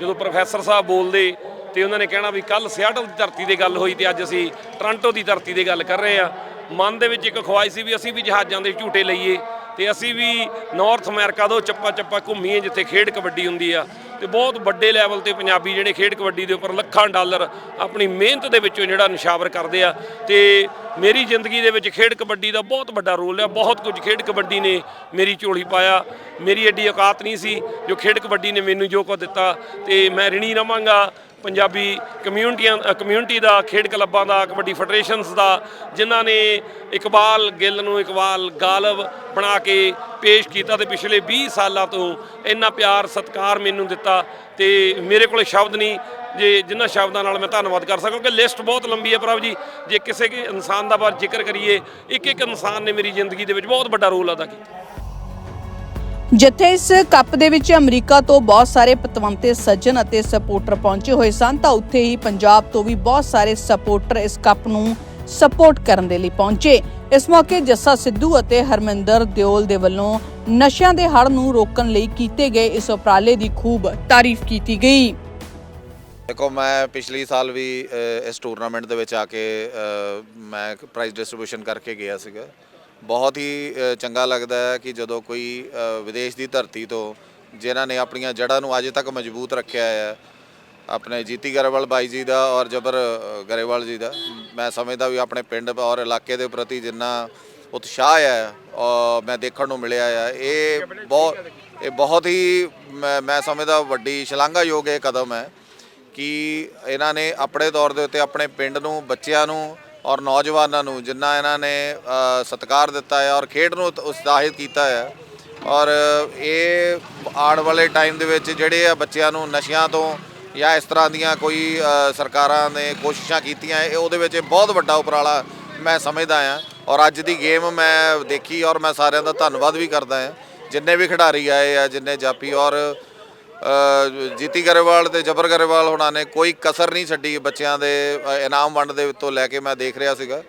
ਜਦੋਂ ਪ੍ਰੋਫੈਸਰ ਸਾਹਿਬ ਬੋਲਦੇ ਤੇ ਉਹਨਾਂ ਨੇ ਕਹਿਣਾ ਵੀ ਕੱਲ ਸਿਆਟਲ ਦੀ ਧਰਤੀ ਤੇ ਗੱਲ ਹੋਈ ਤੇ ਅੱਜ ਅਸੀਂ ਟੋਰਾਂਟੋ ਦੀ ਧਰਤੀ ਤੇ ਗੱਲ ਕਰ ਰਹੇ ਆ ਮਨ ਦੇ ਵਿੱਚ ਇੱਕ ਖੁਆਇਸ਼ ਸੀ ਵੀ ਅਸੀਂ ਵੀ ਜਹਾਜ਼ਾਂ ਦੇ ਝੂਟੇ ਲਈਏ। ਤੇ ਅਸੀਂ ਵੀ ਨਾਰਥ ਅਮਰੀਕਾ ਤੋਂ ਚੱਪਾ ਚੱਪਾ ਘੁੰਮੀਏ, ਜਿੱਥੇ ਖੇਡ ਕਬੱਡੀ ਹੁੰਦੀ ਆ। ਤੇ ਬਹੁਤ ਵੱਡੇ ਲੈਵਲ ਤੇ ਪੰਜਾਬੀ ਜਿਹੜੇ ਖੇਡ ਕਬੱਡੀ ਦੇ ਉੱਪਰ ਲੱਖਾਂ ਡਾਲਰ ਆਪਣੀ ਮਿਹਨਤ ਦੇ ਵਿੱਚੋਂ ਜਿਹੜਾ ਨਿਸ਼ਾਵਰ ਕਰਦੇ ਆ। ਤੇ ਮੇਰੀ ਜ਼ਿੰਦਗੀ ਦੇ ਵਿੱਚ ਖੇਡ ਕਬੱਡੀ ਦਾ ਬਹੁਤ ਵੱਡਾ ਰੋਲ ਆ। ਬਹੁਤ ਕੁਝ ਖੇਡ ਕਬੱਡੀ ਨੇ ਮੇਰੀ ਝੋਲੀ ਪਾਇਆ। ਮੇਰੀ ਐਡੀ ਔਕਾਤ ਨਹੀਂ ਸੀ ਜੋ ਖੇਡ ਕਬੱਡੀ ਨੇ ਮੈਨੂੰ ਜੋ ਕੁਝ ਦਿੱਤਾ। ਤੇ ਮੈਂ ਰਿਣੀ ਰਵਾਂਗਾ। ਪੰਜਾਬੀ ਕਮਿਊਨਿਟੀਆਂ ਕਮਿਊਨਿਟੀ ਦਾ, ਖੇਡ ਕਲੱਬਾਂ ਦਾ, ਕਬੱਡੀ ਫੈਡਰੇਸ਼ਨਸ ਦਾ, ਜਿਨ੍ਹਾਂ ਨੇ ਇਕਬਾਲ ਗਿੱਲ ਨੂੰ ਇਕਬਾਲ ਗਾਲਬ ਬਣਾ ਕੇ ਪੇਸ਼ ਕੀਤਾ ਤੇ ਪਿਛਲੇ 20 ਸਾਲਾਂ ਤੋਂ ਇੰਨਾ ਪਿਆਰ, ਸਤਿਕਾਰ ਮੈਨੂੰ ਦਿੱਤਾ ਤੇ ਮੇਰੇ ਕੋਲੇ ਸ਼ਬਦ ਨਹੀਂ। ਜੇ ਜਿਨ੍ਹਾਂ ਸ਼ਬਦਾਂ ਨਾਲ ਮੈਂ ਧੰਨਵਾਦ ਕਰ ਸਕਾਂ ਕਿ ਲਿਸਟ ਬਹੁਤ ਲੰਬੀ ਹੈ ਪ੍ਰਭ ਜੀ। ਜੇ ਕਿਸੇ ਕੇ ਇਨਸਾਨ ਦਾ ਬਾਰੇ ਜ਼ਿਕਰ ਕਰੀਏ ਇੱਕ ਇੱਕ ਇਨਸਾਨ ਨੇ ਮੇਰੀ ਜ਼ਿੰਦਗੀ ਦੇ ਵਿੱਚ ਬਹੁਤ ਵੱਡਾ ਰੋਲ ਅਦਾ ਕੀਤਾ। ਜਿੱਥੇ ਇਸ ਕੱਪ ਦੇ ਵਿੱਚ ਅਮਰੀਕਾ ਤੋਂ ਬਹੁਤ ਸਾਰੇ ਪਤਵੰਤੇ, ਸੱਜਣ ਅਤੇ ਸਪੋਰਟਰ ਪਹੁੰਚੇ ਹੋਏ ਸਨ, ਤਾਂ ਉੱਥੇ ਹੀ ਪੰਜਾਬ ਤੋਂ ਵੀ ਬਹੁਤ ਸਾਰੇ ਸਪੋਰਟਰ ਇਸ ਕੱਪ ਨੂੰ ਸਪੋਰਟ ਕਰਨ ਦੇ ਲਈ ਪਹੁੰਚੇ। ਇਸ ਮੌਕੇ ਜੱਸਾ ਸਿੱਧੂ ਅਤੇ ਹਰਮਿੰਦਰ ਦਿਓਲ ਦੇ ਵੱਲੋਂ ਨਸ਼ਿਆਂ ਦੇ ਹੜ ਨੂੰ ਰੋਕਣ ਲਈ ਕੀਤੇ ਗਏ ਇਸ ਉਪਰਾਲੇ ਦੀ ਖੂਬ ਤਾਰੀਫ ਕੀਤੀ ਗਈ। ਦੇਖੋ, ਮੈਂ ਪਿਛਲੀ ਸਾਲ ਵੀ ਇਸ ਟੂਰਨਾਮੈਂਟ ਦੇ ਵਿੱਚ ਆ ਕੇ ਮੈਂ ਪ੍ਰਾਈਜ਼ ਡਿਸਟ੍ਰੀਬਿਊਸ਼ਨ ਕਰਕੇ ਗਿਆ ਸੀਗਾ। ਬਹੁਤ ਹੀ ਚੰਗਾ ਲੱਗਦਾ ਹੈ ਕਿ ਜਦੋਂ ਕੋਈ ਵਿਦੇਸ਼ ਦੀ ਧਰਤੀ ਤੋਂ ਜਿਨ੍ਹਾਂ ਨੇ ਆਪਣੀਆਂ ਜੜ੍ਹਾਂ ਨੂੰ ਅਜੇ ਤੱਕ ਮਜ਼ਬੂਤ ਰੱਖਿਆ ਹੈ, ਆਪਣੇ ਜੀਤੀ ਗਰੇਵਾਲ ਬਾਈ ਜੀ ਦਾ ਔਰ ਜਬਰ ਗਰੇਵਾਲ ਜੀ ਦਾ, ਮੈਂ ਸਮਝਦਾ ਵੀ ਆਪਣੇ ਪਿੰਡ ਔਰ ਇਲਾਕੇ ਦੇ ਪ੍ਰਤੀ ਜਿੰਨਾ ਉਤਸ਼ਾਹ ਹੈ ਔਰ ਮੈਂ ਦੇਖਣ ਨੂੰ ਮਿਲਿਆ ਹੈ, ਇਹ ਬਹੁਤ ਇਹ ਬਹੁਤ ਹੀ, ਮੈਂ ਮੈਂ ਸਮਝਦਾ ਵੱਡੀ ਸ਼ਲਾਘਾਯੋਗ ਇਹ ਕਦਮ ਹੈ ਕਿ ਇਹਨਾਂ ਨੇ ਆਪਣੇ ਤੌਰ ਦੇ ਉੱਤੇ ਆਪਣੇ ਪਿੰਡ ਨੂੰ, ਬੱਚਿਆਂ ਨੂੰ ਔਰ ਨੌਜਵਾਨਾਂ ਨੂੰ ਜਿੰਨਾ ਇਹਨਾਂ ਨੇ ਸਤਿਕਾਰ ਦਿੱਤਾ ਹੈ ਔਰ ਖੇਡ ਨੂੰ ਉਤ- ਉਤਸ਼ਾਹਿਤ ਕੀਤਾ ਹੈ। ਔਰ ਇਹ ਆਉਣ ਵਾਲੇ ਟਾਈਮ ਦੇ ਵਿੱਚ ਜਿਹੜੇ ਆ ਬੱਚਿਆਂ ਨੂੰ ਨਸ਼ਿਆਂ ਤੋਂ ਜਾਂ ਇਸ ਤਰ੍ਹਾਂ ਦੀਆਂ ਕੋਈ ਸਰਕਾਰਾਂ ਨੇ ਕੋਸ਼ਿਸ਼ਾਂ ਕੀਤੀਆਂ ਇਹ, ਉਹਦੇ ਵਿੱਚ ਇਹ ਬਹੁਤ ਵੱਡਾ ਉਪਰਾਲਾ ਮੈਂ ਸਮਝਦਾ ਆ ਔਰ ਅੱਜ ਦੀ ਗੇਮ ਮੈਂ ਦੇਖੀ ਔਰ ਮੈਂ ਸਾਰਿਆਂ ਦਾ ਧੰਨਵਾਦ ਵੀ ਕਰਦਾ ਆ ਜਿੰਨੇ ਵੀ ਖਿਡਾਰੀ ਆਏ ਆ, ਜਿੰਨੇ ਜਾਪੀ ਔਰ ਜੀਤੀ ਗਰੇਵਾਲ ਤੇ ਜਬਰ ਗਰੇਵਾਲ ਹੋਣਾ ਨੇ ਕੋਈ ਕਸਰ ਨਹੀਂ ਛੱਡੀ ਬੱਚਿਆਂ ਦੇ ਇਨਾਮ ਵੰਡ ਦੇ ਤੋਂ ਲੈ ਕੇ ਮੈਂ ਦੇਖ ਰਿਹਾ ਸੀਗਾ।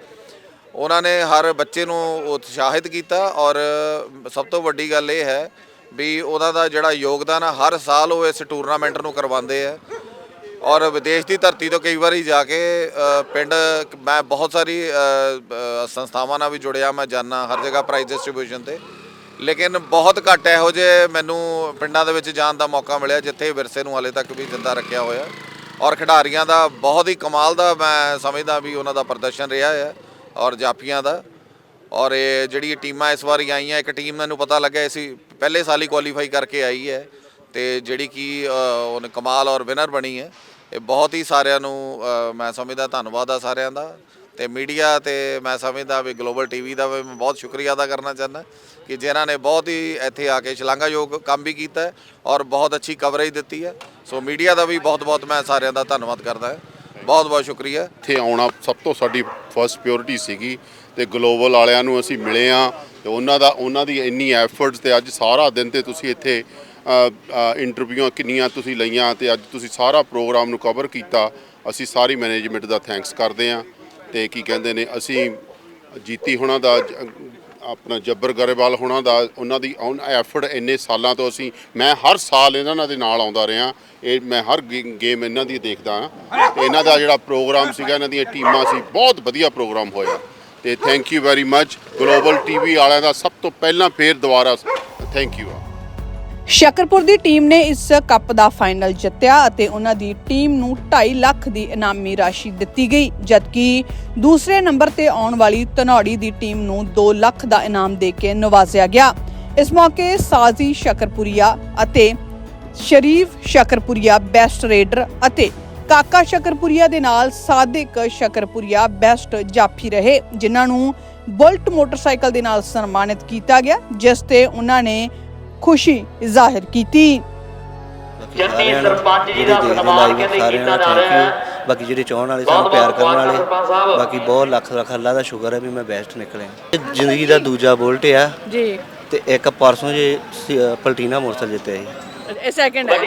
ਉਹਨਾਂ ਨੇ ਹਰ ਬੱਚੇ ਨੂੰ ਉਤਸ਼ਾਹਿਤ ਕੀਤਾ ਔਰ ਸਭ ਤੋਂ ਵੱਡੀ ਗੱਲ ਇਹ ਹੈ ਵੀ ਉਹਨਾਂ ਦਾ ਜਿਹੜਾ ਯੋਗਦਾਨ ਆ, ਹਰ ਸਾਲ ਉਹ ਇਸ ਟੂਰਨਾਮੈਂਟ ਨੂੰ ਕਰਵਾਉਂਦੇ ਆ। ਔਰ ਵਿਦੇਸ਼ ਦੀ ਧਰਤੀ ਤੋਂ ਕਈ ਵਾਰੀ ਜਾ ਕੇ ਪਿੰਡ, ਮੈਂ ਬਹੁਤ ਸਾਰੀ ਸੰਸਥਾਵਾਂ ਨਾਲ ਵੀ ਜੁੜਿਆ, ਮੈਂ ਜਾਣਾ ਹਰ ਜਗ੍ਹਾ ਪ੍ਰਾਈਜ਼ ਡਿਸਟ੍ਰੀਬਿਊਸ਼ਨ ਤੇ। ਲੇਕਿਨ ਬਹੁਤ ਘੱਟ ਇਹੋ ਜਿਹੇ ਮੈਨੂੰ ਪਿੰਡਾਂ ਦੇ ਵਿੱਚ ਜਾਣ ਦਾ ਮੌਕਾ ਮਿਲਿਆ, ਜਿੱਥੇ ਵਿਰਸੇ ਨੂੰ ਹਾਲੇ ਤੱਕ ਵੀ ਜਿੰਦਾ ਰੱਖਿਆ ਹੋਇਆ। ਔਰ ਖਿਡਾਰੀਆਂ ਦਾ ਬਹੁਤ ਹੀ ਕਮਾਲ ਦਾ ਮੈਂ ਸਮਝਦਾ ਵੀ ਉਹਨਾਂ ਦਾ ਪ੍ਰਦਰਸ਼ਨ ਰਿਹਾ ਹੈ ਔਰ ਜਾਫੀਆਂ ਦਾ। ਔਰ ਇਹ ਜਿਹੜੀ ਟੀਮਾਂ ਇਸ ਵਾਰੀ ਆਈਆਂ, ਇੱਕ ਟੀਮ ਮੈਨੂੰ ਪਤਾ ਲੱਗਿਆ ਸੀ ਪਹਿਲੇ ਸਾਲ ਹੀ ਕੁਆਲੀਫਾਈ ਕਰਕੇ ਆਈ ਹੈ ਤੇ ਜਿਹੜੀ ਕਿ ਉਹਨੇ ਕਮਾਲ ਔਰ ਵਿਨਰ ਬਣੀ ਹੈ। ਇਹ ਬਹੁਤ ਹੀ ਸਾਰਿਆਂ ਨੂੰ ਮੈਂ ਸਮਝਦਾ ਧੰਨਵਾਦ ਆ ਸਾਰਿਆਂ ਦਾ। ਤੇ ਮੀਡੀਆ ਤੇ ਮੈਂ ਸਮਝਦਾ ਵੀ ਗਲੋਬਲ ਟੀਵੀ ਦਾ ਵੀ ਮੈਂ ਬਹੁਤ ਸ਼ੁਕਰੀਆ ਅਦਾ ਕਰਨਾ ਚਾਹੁੰਦਾ ਕਿ ਜਿਨ੍ਹਾਂ ਨੇ ਬਹੁਤ ਹੀ ਇੱਥੇ ਆ ਕੇ ਸ਼ਲਾਘਾਯੋਗ ਕੰਮ ਵੀ ਕੀਤਾ ਔਰ ਬਹੁਤ ਅੱਛੀ ਕਵਰੇਜ ਦਿੱਤੀ ਹੈ। ਸੋ ਮੀਡੀਆ ਦਾ ਵੀ ਬਹੁਤ ਬਹੁਤ ਮੈਂ ਸਾਰਿਆਂ ਦਾ ਧੰਨਵਾਦ ਕਰਦਾ ਹਾਂ। ਬਹੁਤ ਬਹੁਤ ਸ਼ੁਕਰੀਆ। ਇੱਥੇ ਆਉਣਾ ਸਭ ਤੋਂ ਸਾਡੀ ਫਰਸਟ ਪਿਓਰਿਟੀ ਸੀਗੀ ਤੇ ਗਲੋਬਲ ਵਾਲਿਆਂ ਨੂੰ ਅਸੀਂ ਮਿਲੇ ਆ ਤੇ ਉਹਨਾਂ ਦਾ ਉਹਨਾਂ ਦੀ ਇੰਨੀ ਐਫਰਟਸ ਤੇ ਅੱਜ ਸਾਰਾ ਦਿਨ ਤੇ ਤੁਸੀਂ ਇੱਥੇ ਇੰਟਰਵਿਊਆਂ ਕਿੰਨੀਆਂ ਤੁਸੀਂ ਲਈਆਂ ਤੇ ਅੱਜ ਤੁਸੀਂ ਸਾਰਾ ਪ੍ਰੋਗਰਾਮ ਨੂੰ ਕਵਰ ਕੀਤਾ। ਅਸੀਂ ਸਾਰੀ ਮੈਨੇਜਮੈਂਟ ਦਾ ਥੈਂਕਸ ਕਰਦੇ ਆ ਤੇ ਕੀ ਕਹਿੰਦੇ ਨੇ, ਅਸੀਂ ਜੀਤੀ ਹੋਣਾ ਦਾ, ਜ- ਆਪਣਾ ਜੱਬਰ ਗਰੇਵਾਲ ਹੋਣਾ ਦਾ, ਉਹਨਾਂ ਦੀ ਐਫਰਟ ਇੰਨੇ ਸਾਲਾਂ ਤੋਂ ਅਸੀਂ, ਮੈਂ ਹਰ ਸਾਲ ਇਹਨਾਂ ਦੇ ਨਾਲ ਆਉਂਦਾ ਰਿਹਾ। ਇਹ ਮੈਂ ਹਰ ਗੇਮ ਇਹਨਾਂ ਦੀ ਦੇਖਦਾ ਹਾਂ। ਇਹਨਾਂ ਦਾ ਜਿਹੜਾ ਪ੍ਰੋਗਰਾਮ ਸੀਗਾ, ਇਹਨਾਂ ਦੀਆਂ ਟੀਮਾਂ ਸੀ, ਬਹੁਤ ਵਧੀਆ ਪ੍ਰੋਗਰਾਮ ਹੋਇਆ। ਤੇ thank you very much Global TV ਵਾਲਿਆਂ ਦਾ ਸਭ ਤੋਂ ਪਹਿਲਾਂ ਫੇਰ ਦੁਬਾਰਾ ਥੈਂਕ ਯੂ ਸ਼ਕਰਪੁਰ ਦੀ ਟੀਮ ਨੇ ਇਸ ਕੱਪ ਦਾ ਫਾਈਨਲ ਜਿੱਤਿਆ ਅਤੇ ਉਹਨਾਂ ਦੀ ਟੀਮ ਨੂੰ 2.5 ਲੱਖ ਦੀ ਇਨਾਮੀ ਰਾਸ਼ੀ ਦਿੱਤੀ ਗਈ, ਜਦਕਿ ਦੂਸਰੇ ਨੰਬਰ ਤੇ ਆਉਣ ਵਾਲੀ ਧਨੌੜੀ ਦੀ ਟੀਮ ਨੂੰ 2 ਲੱਖ ਦਾ ਇਨਾਮ ਦੇ ਕੇ ਨਵਾਜ਼ਿਆ ਗਿਆ। ਇਸ ਮੌਕੇ ਸਾਜ਼ੀ ਸ਼ਕਰਪੁਰੀਆ ਅਤੇ ਸ਼ਰੀਫ ਸ਼ਕਰਪੁਰੀਆ ਬੈਸਟ ਰੇਡਰ ਅਤੇ ਕਾਕਾ ਸ਼ਕਰਪੁਰੀਆ ਦੇ ਨਾਲ ਸਾਦਿਕ ਸ਼ਕਰਪੁਰੀਆ ਬੈਸਟ ਜਾਫੀ ਰਹੇ, ਜਿਨ੍ਹਾਂ ਨੂੰ ਬੁਲਟ ਮੋਟਰਸਾਈਕਲ ਦੇ ਨਾਲ ਸਨਮਾਨਿਤ ਕੀਤਾ ਗਿਆ, ਜਿਸ ਤੇ ਉਹਨਾਂ ਨੇ ਖੁਸ਼ੀ ਜ਼ਾਹਿਰ ਕੀਤੀ। ਜੰਨੀ ਸਰਪੰਚ ਜੀ ਦਾ ਸਨਮਾਨ ਕਹਿੰਦੇ ਕੀਤਾ ਜਾ ਰਿਹਾ ਹੈ। ਬਾਕੀ ਜਿਹੜੇ ਚਾਹਣ ਵਾਲੇ ਸਾਨੂੰ ਪਿਆਰ ਕਰਨ ਵਾਲੇ ਬਾਕੀ ਬਹੁਤ ਲੱਖ ਲੱਖ ਅੱਲਾ ਦਾ ਸ਼ੁਕਰ ਹੈ ਵੀ ਮੈਂ ਬੈਸਟ ਨਿਕਲਿਆ। ਜ਼ਿੰਦਗੀ ਦਾ ਦੂਜਾ ਬੁਲਟ ਆ। ਜੀ। ਤੇ ਇੱਕ ਪਰਸੋਂ ਜੇ ਪਲਟੀਨਾ ਮੋਟਰਸਾਈਕਲ ਜਿੱਤਿਆ ਸੀ ਇਹ ਸੈਕਿੰਡ ਹੈ।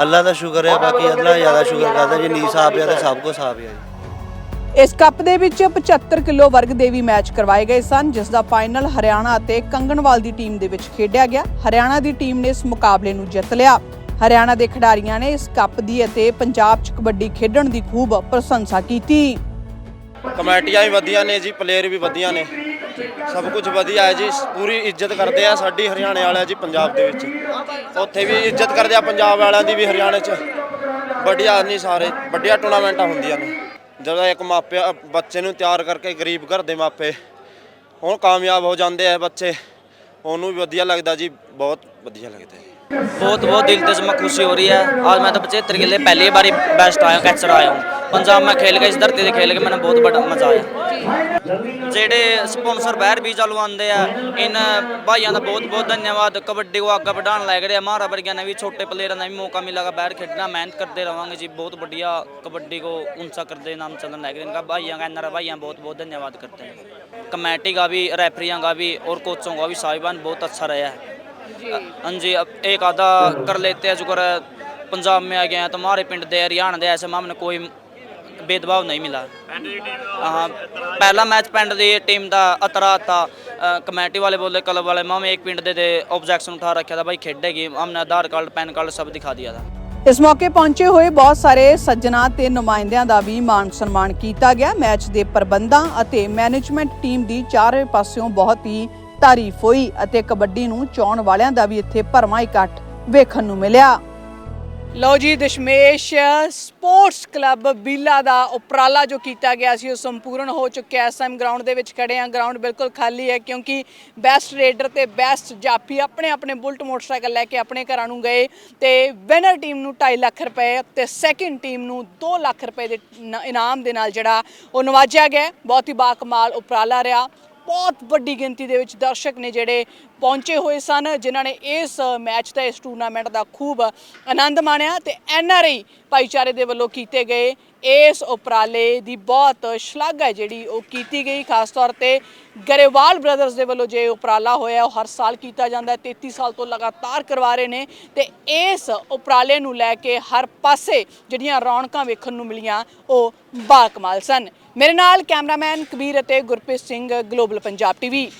ਅੱਲਾ ਦਾ ਸ਼ੁਕਰ ਹੈ ਬਾਕੀ ਅੱਲਾ ਜ਼ਿਆਦਾ ਸ਼ੁਕਰ ਕਰਦਾ ਜੇ ਨੀਸ ਆਪ ਆ ਤੇ ਸਭ ਕੁਝ ਆਪ ਆ ਜੀ। ਇਸ ਕੱਪ ਦੇ ਵਿੱਚ 75 ਕਿਲੋ ਵਰਗ ਦੇ ਵੀ ਮੈਚ ਕਰਵਾਏ ਗਏ ਸਨ, ਜਿਸ ਦਾ ਫਾਈਨਲ ਹਰਿਆਣਾ ਅਤੇ ਕੰਗਣਵਾਲ ਦੀ ਟੀਮ ਦੇ ਵਿੱਚ ਖੇਡਿਆ ਗਿਆ। ਹਰਿਆਣਾ ਦੀ ਟੀਮ ਨੇ ਇਸ ਮੁਕਾਬਲੇ ਨੂੰ ਜਿੱਤ ਲਿਆ। ਹਰਿਆਣਾ ਦੇ ਖਿਡਾਰੀਆਂ ਨੇ ਇਸ ਕੱਪ ਦੀ ਅਤੇ ਪੰਜਾਬ 'ਚ ਕਬੱਡੀ ਖੇਡਣ ਦੀ ਖੂਬ ਪ੍ਰਸ਼ੰਸਾ ਕੀਤੀ। ਕਮੇਟੀਆਂ ਵੀ ਵਧੀਆ ਨੇ ਜੀ ਪਲੇਅਰ ਵੀ ਵਧੀਆ ਨੇ। ਸਭ ਕੁਝ ਵਧੀਆ ਹੈ ਜੀ, ਪੂਰੀ ਇੱਜ਼ਤ ਕਰਦੇ ਆ ਸਾਡੀ ਹਰਿਆਣੇ ਵਾਲਿਆਂ ਜੀ ਪੰਜਾਬ ਦੇ ਵਿੱਚ। ਉੱਥੇ ਵੀ ਇੱਜ਼ਤ ਕਰਦੇ ਆ ਪੰਜਾਬ ਵਾਲਿਆਂ ਦੀ ਵੀ ਹਰਿਆਣੇ 'ਚ। ਵਧੀਆ ਨਹੀਂ ਸਾਰੇ, ਵੱਡੀਆਂ ਟੂਰਨਾਮੈਂਟਾਂ ਹੁੰਦੀਆਂ ਨੇ। ਜਦੋਂ ਇੱਕ ਮਾਪਿਆ ਬੱਚੇ ਨੂੰ ਤਿਆਰ ਕਰਕੇ ਗਰੀਬ ਘਰ ਦੇ ਮਾਪੇ ਹੁਣ ਕਾਮਯਾਬ ਹੋ ਜਾਂਦੇ ਆ ਬੱਚੇ ਉਹਨੂੰ ਵੀ ਵਧੀਆ ਲੱਗਦਾ ਜੀ ਬਹੁਤ ਵਧੀਆ ਲੱਗਦਾ ਜੀ बहुत बहुत दिल से मैं खुशी हो रही है आज मैं तो पचहत्तर के लिए पहली बार बेस्ट आया कैचर आया हूँ पंजाब में खेल के इस धरती से खेल के मैंने बहुत बड़ा मजा आया ਜਿਹੜੇ ਸਪਾਂਸਰ ਬਾਹਰ ਵੀ ਚਾਲੂ ਆਉਂਦੇ ਆ ਇਹਨਾਂ ਭਾਈਆਂ ਦਾ ਬਹੁਤ ਬਹੁਤ ਧੰਨਵਾਦ ਕਬੱਡੀ को आगे बढ़ाने लग रहे हमारा वर्गिया ने भी छोटे प्लेयर ने भी मौका मिलेगा बाहर खेलना मेहनत करते रहोगे जी बहुत बढ़िया कबड्डी को ऊंचा करते नाम चलने लग रहे इनका भाइयों का एनआर भाइयों बहुत बहुत धन्यवाद करते हैं कमेटी का भी रेफरियों का भी और कोचों का भी साहिबान बहुत अच्छा रहा है हाँ जी अब एक आधा कर लेते हैं शुक्र है पंजाब में आ गए हैं तो हमारे पिंड दे हरियाणा दे ऐसे ਬੇਦਬਾਵ ਨਹੀਂ ਮਿਲਾ। ਹਾਂ ਪਹਿਲਾ ਮੈਚ ਪਿੰਡ ਦੀ ਟੀਮ ਦਾ ਅਤਰਾਤਾ ਕਮੇਟੀ ਵਾਲੇ ਬੋਲੇ, ਕਲਬ ਵਾਲੇ ਮਾਮੇ ਇੱਕ ਪਿੰਡ ਦੇ ਦੇ ਆਬਜੈਕਸ਼ਨ ਉਠਾ ਰੱਖਿਆ ਤਾਂ ਭਾਈ ਖੇਡੇਗੀ ਹਮਨੇ ਆਧਾਰ ਕਾਰਡ, ਪੈਨ ਕਾਰਡ ਸਭ ਦਿਖਾ ਦਿਆ ਤਾਂ। ਇਸ ਮੌਕੇ ਪਹੁੰਚੇ ਹੋਏ ਬਹੁਤ ਸਾਰੇ ਸੱਜਣਾ ਤੇ ਨੁਮਾਇੰਦਿਆਂ ਦਾ ਵੀ ਮਾਨ ਸਨਮਾਨ ਕੀਤਾ ਗਿਆ। ਮੈਚ ਦੇ ਪ੍ਰਬੰਧਾਂ ਅਤੇ ਮੈਨੇਜਮੈਂਟ ਟੀਮ ਦੀ ਚਾਰੇ ਪਾਸਿਓਂ ਬਹੁਤ ਹੀ ਤਾਰੀਫ ਹੋਈ ਅਤੇ ਕਬੱਡੀ ਨੂੰ ਚਾਹਣ ਵਾਲਿਆਂ ਦਾ ਵੀ ਇੱਥੇ ਭਰਮਾ ਇਕੱਠ ਵੇਖਣ ਨੂੰ ਮਿਲਿਆ। ਲਓ ਜੀ, ਦਸ਼ਮੇਸ਼ ਸਪੋਰਟਸ ਕਲੱਬ ਬੀਲਾ ਦਾ ਉਪਰਾਲਾ ਜੋ ਕੀਤਾ ਗਿਆ ਸੀ, ਉਹ ਸੰਪੂਰਨ ਹੋ ਚੁੱਕਿਆ ਇਸ ਟਾਈਮ ਗਰਾਊਂਡ ਦੇ ਵਿੱਚ ਖੜੇ ਆ ਗਰਾਊਂਡ ਬਿਲਕੁਲ ਖਾਲੀ ਹੈ ਕਿਉਂਕਿ ਬੈਸਟ ਰੇਡਰ ਤੇ ਬੈਸਟ ਜਾਫੀ ਆਪਣੇ ਆਪਣੇ ਬੁਲਟ ਮੋਟਰਸਾਈਕਲ ਲੈ ਕੇ ਆਪਣੇ ਘਰਾਂ ਨੂੰ ਗਏ ਤੇ ਵਿਨਰ ਟੀਮ ਨੂੰ 2.5 ਲੱਖ ਰੁਪਏ ਤੇ ਸੈਕਿੰਡ ਟੀਮ ਨੂੰ 2 ਲੱਖ ਰੁਪਏ ਦੇ ਇਨਾਮ ਦੇ ਨਾਲ ਜਿਹੜਾ ਉਹ ਨਵਾਜਿਆ ਗਿਆ ਬਹੁਤ ਹੀ ਬਾਕਮਾਲ ਉਪਰਾਲਾ ਰਿਹਾ। ਬਹੁਤ ਵੱਡੀ ਗਿਣਤੀ ਦੇ ਵਿੱਚ ਦਰਸ਼ਕ ਨੇ ਜਿਹੜੇ ਪਹੁੰਚੇ ਹੋਏ ਸਨ, ਜਿਨ੍ਹਾਂ ਨੇ ਇਸ ਮੈਚ ਦਾ, ਇਸ ਟੂਰਨਾਮੈਂਟ ਦਾ ਖੂਬ ਆਨੰਦ ਮਾਣਿਆ ਤੇ ਆਈ ਭਾਈਚਾਰੇ ਦੇ ਵੱਲੋਂ ਕੀਤੇ ਗਏ ਇਸ ਉਪਰਾਲੇ ਦੀ ਬਹੁਤ ਸ਼ਲਾਘਾ ਜਿਹੜੀ ਉਹ ਕੀਤੀ ਗਈ। ਖਾਸ ਤੌਰ ਤੇ ਗਰੇਵਾਲ ਬ੍ਰਦਰਸ ਦੇ ਵੱਲੋਂ ਜੇ ਉਪਰਾਲਾ ਹੋਇਆ, ਉਹ ਹਰ ਸਾਲ ਕੀਤਾ ਜਾਂਦਾ ਹੈ 33 ਸਾਲ ਤੋਂ ਲਗਾਤਾਰ ਕਰਵਾ ਰਹੇ ਨੇ ਤੇ ਇਸ ਉਪਰਾਲੇ ਨੂੰ ਲੈ ਕੇ ਹਰ ਪਾਸੇ ਜਿਹੜੀਆਂ ਰੌਣਕਾਂ ਵੇਖਣ ਨੂੰ ਮਿਲੀਆਂ, ਉਹ ਬਾਕਮਾਲ ਸਨ। ਮੇਰੇ ਨਾਲ ਕੈਮਰਾਮੈਨ ਕਬੀਰ ਅਤੇ ਗੁਰਪ੍ਰੀਤ ਸਿੰਘ ਗਲੋਬਲ ਪੰਜਾਬ ਟੀਵੀ